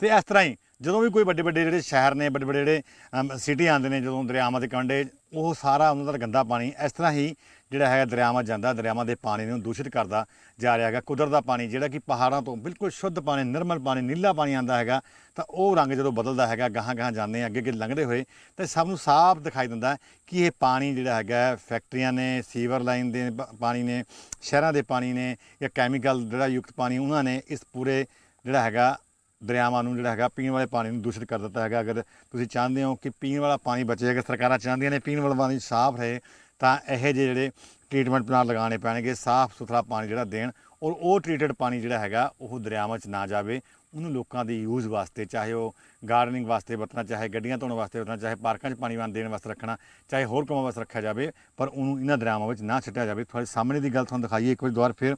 ਤੇ ਇਸ ਤਰ੍ਹਾਂ ਹੀ ਜਦੋਂ ਵੀ ਕੋਈ ਵੱਡੇ ਵੱਡੇ ਜਿਹੜੇ ਸ਼ਹਿਰ ਨੇ ਵੱਡੇ ਵੱਡੇ ਜਿਹੜੇ ਸਿਟੀ ਆਉਂਦੇ ਨੇ, ਜਦੋਂ ਦਰਿਆਵਾਂ ਦੇ ਕੰਢੇ, ਉਹ ਸਾਰਾ ਉਹਨਾਂ ਦਾ ਗੰਦਾ ਪਾਣੀ, ਇਸ ਤਰ੍ਹਾਂ ਹੀ ਜਿਹੜਾ ਹੈਗਾ ਦਰਿਆਵਾਂ ਜਾਂਦਾ, ਦਰਿਆਵਾਂ ਦੇ ਪਾਣੀ ਨੂੰ ਦੂਸ਼ਿਤ ਕਰਦਾ ਜਾ ਰਿਹਾ ਹੈਗਾ। ਕੁਦਰਤ ਦਾ ਪਾਣੀ ਜਿਹੜਾ ਕਿ ਪਹਾੜਾਂ ਤੋਂ ਬਿਲਕੁਲ ਸ਼ੁੱਧ ਪਾਣੀ, ਨਿਰਮਲ ਪਾਣੀ, ਨੀਲਾ ਪਾਣੀ ਆਉਂਦਾ ਹੈਗਾ, ਤਾਂ ਉਹ ਰੰਗ ਜਦੋਂ ਬਦਲਦਾ ਹੈਗਾ ਗਾਹਾਂ ਗਾਹਾਂ ਜਾਂਦੇ ਅੱਗੇ ਅੱਗੇ ਲੰਘਦੇ ਹੋਏ, ਤਾਂ ਸਭ ਨੂੰ ਸਾਫ਼ ਦਿਖਾਈ ਦਿੰਦਾ ਕਿ ਇਹ ਪਾਣੀ ਜਿਹੜਾ ਹੈਗਾ, ਫੈਕਟਰੀਆਂ ਨੇ, ਸੀਵਰ ਲਾਈਨ ਦੇ ਪਾਣੀ ਨੇ, ਸ਼ਹਿਰਾਂ ਦੇ ਪਾਣੀ ਨੇ ਜਾਂ ਕੈਮੀਕਲ ਜਿਹੜਾ ਯੁਕਤ ਪਾਣੀ ਉਹਨਾਂ ਨੇ ਇਸ ਪੂਰੇ ਜਿਹੜਾ ਹੈਗਾ, ਦਰਿਆਵਾਂ ਨੂੰ ਜਿਹੜਾ ਹੈਗਾ, ਪੀਣ ਵਾਲੇ ਪਾਣੀ ਨੂੰ ਦੂਸ਼ਿਤ ਕਰ ਦਿੱਤਾ ਹੈਗਾ। ਅਗਰ ਤੁਸੀਂ ਚਾਹੁੰਦੇ ਹੋ ਕਿ ਪੀਣ ਵਾਲਾ ਪਾਣੀ ਬਚੇ, ਅਗਰ ਸਰਕਾਰਾਂ ਚਾਹੁੰਦੀਆਂ ਨੇ ਪੀਣ ਵਾਲਾ ਪਾਣੀ ਸਾਫ਼ ਰਹੇ ਤਾਂ ਇਹੋ ਜਿਹੇ ਜਿਹੜੇ ਟ੍ਰੀਟਮੈਂਟ ਪਲਾਂਟ ਲਗਾਉਣੇ ਪੈਣਗੇ, ਸਾਫ਼ ਸੁਥਰਾ ਪਾਣੀ ਜਿਹੜਾ ਦੇਣ ਔਰ ਉਹ ਟ੍ਰੀਟਡ ਪਾਣੀ ਜਿਹੜਾ ਹੈਗਾ, ਉਹ ਦਰਿਆਵਾਂ 'ਚ ਨਾ ਜਾਵੇ। ਉਹਨੂੰ ਲੋਕਾਂ ਦੇ ਯੂਜ਼ ਵਾਸਤੇ, ਚਾਹੇ ਉਹ ਗਾਰਡਨਿੰਗ ਵਾਸਤੇ ਵਰਤਣਾ, ਚਾਹੇ ਗੱਡੀਆਂ ਧੋਣ ਵਾਸਤੇ ਵਰਤਣਾ, ਚਾਹੇ ਪਾਰਕਾਂ 'ਚ ਪਾਣੀ ਵਾਂ ਦੇਣ ਵਾਸਤੇ ਰੱਖਣਾ, ਚਾਹੇ ਹੋਰ ਕੰਮਾਂ ਵਾਸਤੇ ਰੱਖਿਆ ਜਾਵੇ, ਪਰ ਉਹਨੂੰ ਇਹਨਾਂ ਦਰਿਆਵਾਂ ਵਿੱਚ ਨਾ ਛੱਡਿਆ ਜਾਵੇ। ਤੁਹਾਡੇ ਸਾਹਮਣੇ ਦੀ ਗੱਲ ਤੁਹਾਨੂੰ ਦਿਖਾਈਏ ਇੱਕ ਵਾਰ ਦੁਬਾਰਾ ਫਿਰ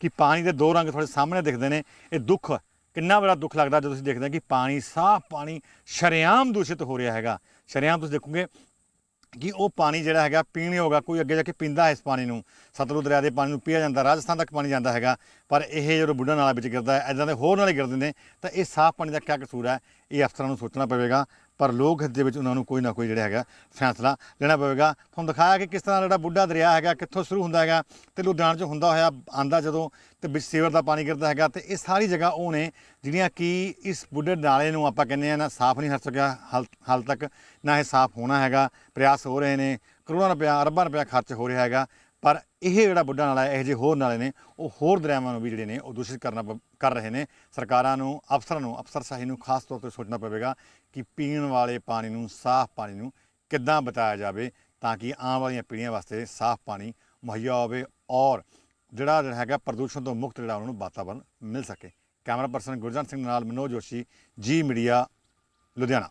ਕਿ ਪਾਣੀ ਦੇ ਦੋ ਰੰਗ ਤੁਹਾਡੇ ਸਾਹਮਣੇ ਦਿਖਦੇ ਨੇ। ਇਹ ਦੁੱਖ ਕਿੰਨਾ ਬੜਾ ਦੁੱਖ ਲੱਗਦਾ ਜਦੋਂ ਤੁਸੀਂ ਦੇਖਦੇ ਹੋ ਕਿ ਪਾਣੀ, ਸਾਫ਼ ਪਾਣੀ ਸ਼ਰੇਆਮ ਦੂਸ਼ਿਤ ਹੋ ਰਿਹਾ ਹੈਗਾ। ਸ਼ਰੇਆਮ ਤੁਸੀਂ ਦੇਖੋਗੇ ਕਿ ਉਹ ਪਾਣੀ ਜਿਹੜਾ ਹੈਗਾ ਪੀਣ ਯੋਗ ਕੋਈ ਅੱਗੇ ਜਾ ਕੇ ਪੀਂਦਾ ਹੈ ਇਸ ਪਾਣੀ ਨੂੰ। ਸਤਲੁਜ ਦਰਿਆ ਦੇ ਪਾਣੀ ਨੂੰ ਪੀਆ ਜਾਂਦਾ, ਰਾਜਸਥਾਨ ਤੱਕ ਪਾਣੀ ਜਾਂਦਾ ਹੈਗਾ, ਪਰ ਇਹ ਜਦੋਂ ਬੁੱਢਾ ਨਾਲਾ ਵਿੱਚ ਗਿਰਦਾ ਹੈ ਐਦਾਂ ਦੇ ਹੋਰ ਨਾਲੇ ਗਿਰਦੇ ਨੇ, ਤਾਂ ਇਹ ਸਾਫ਼ ਪਾਣੀ ਦਾ ਕਿਆ ਕਸੂਰ ਹੈ? ਇਹ ਅਫਸਰਾਂ ਨੂੰ ਸੋਚਣਾ ਪਵੇਗਾ। ਪਰ ਲੋਕ ਹਿੱਤ ਦੇ ਵਿੱਚ ਉਹਨਾਂ ਨੂੰ ਕੋਈ ਨਾ ਕੋਈ ਜਿਹੜਾ ਹੈਗਾ ਫੈਸਲਾ ਲੈਣਾ ਪਵੇਗਾ। ਤੁਹਾਨੂੰ ਦਿਖਾਇਆ ਕਿ ਕਿਸ ਤਰ੍ਹਾਂ ਜਿਹੜਾ ਬੁੱਢਾ ਦਰਿਆ ਹੈਗਾ, ਕਿੱਥੋਂ ਸ਼ੁਰੂ ਹੁੰਦਾ ਹੈਗਾ ਤੇ ਲੁਧਿਆਣਾ 'ਚ ਹੁੰਦਾ ਹੋਇਆ ਆਂਦਾ ਜਦੋਂ ਤੇ ਵਿੱਚ ਸੇਵਰ ਦਾ ਪਾਣੀ ਗਿਰਦਾ ਹੈਗਾ ਤੇ ਇਹ ਸਾਰੀ ਜਗ੍ਹਾ ਉਹ ਨੇ ਜਿਹੜੀਆਂ ਕਿ ਇਸ ਬੁੱਢੇ ਨਾਲੇ ਨੂੰ ਆਪਾਂ ਕਹਿੰਦੇ ਆ ਨਾ ਸਾਫ਼ ਨਹੀਂ ਕਰ ਸਕਿਆ, ਹਾਲ ਹਾਲ ਤੱਕ ਨਾ ਇਹ ਸਾਫ਼ ਹੋਣਾ ਹੈਗਾ, ਪ੍ਰਯਾਸ ਹੋ ਰਹੇ ਨੇ, ਕਰੋੜਾਂ ਰੁਪਇਆ, ਅਰਬਾਂ ਰੁਪਇਆ ਖਰਚ ਹੋ ਰਿਹਾ ਹੈਗਾ, ਪਰ ਇਹ ਜਿਹੜਾ ਬੁੱਢਾ ਨਾਲਾ ਹੈ, ਇਹ ਜਿਹੇ ਹੋਰ ਨਾਲੇ ਨੇ, ਉਹ ਹੋਰ ਦਰਿਆਵਾਂ ਨੂੰ ਵੀ ਜਿਹੜੇ ਨੇ ਉਹ ਦੂਸ਼ਿਤ ਕਰਨਾ ਪ- ਕਰ ਰਹੇ ਨੇ। ਸਰਕਾਰਾਂ ਨੂੰ, ਅਫਸਰਾਂ ਨੂੰ, ਅਫਸਰਸ਼ਾਹੀ ਨੂੰ ਖਾਸ ਤੌਰ ਤੇ ਸੋਚਣਾ ਪਵੇਗਾ ਕਿ ਪੀਣ ਵਾਲੇ ਪਾਣੀ ਨੂੰ, ਸਾਫ਼ ਪਾਣੀ ਨੂੰ ਕਿੱਦਾਂ ਬਚਾਇਆ ਜਾਵੇ ਤਾਂ ਕਿ ਆਉਣ ਵਾਲੀਆਂ ਪੀੜ੍ਹੀਆਂ ਵਾਸਤੇ ਸਾਫ਼ ਪਾਣੀ ਮੁਹੱਈਆ ਹੋਵੇ ਔਰ ਜਿਹੜਾ ਜਿਹੜਾ ਹੈਗਾ ਪ੍ਰਦੂਸ਼ਣ ਤੋਂ ਮੁਕਤ ਜਿਹੜਾ ਉਹਨਾਂ ਨੂੰ ਵਾਤਾਵਰਨ ਮਿਲ ਸਕੇ। ਕੈਮਰਾ ਪਰਸਨ ਗੁਰਜਨ ਸਿੰਘ ਨਾਲ ਮਨੋਜ ਜੋਸ਼ੀ, ਜੀ ਮੀਡੀਆ, ਲੁਧਿਆਣਾ।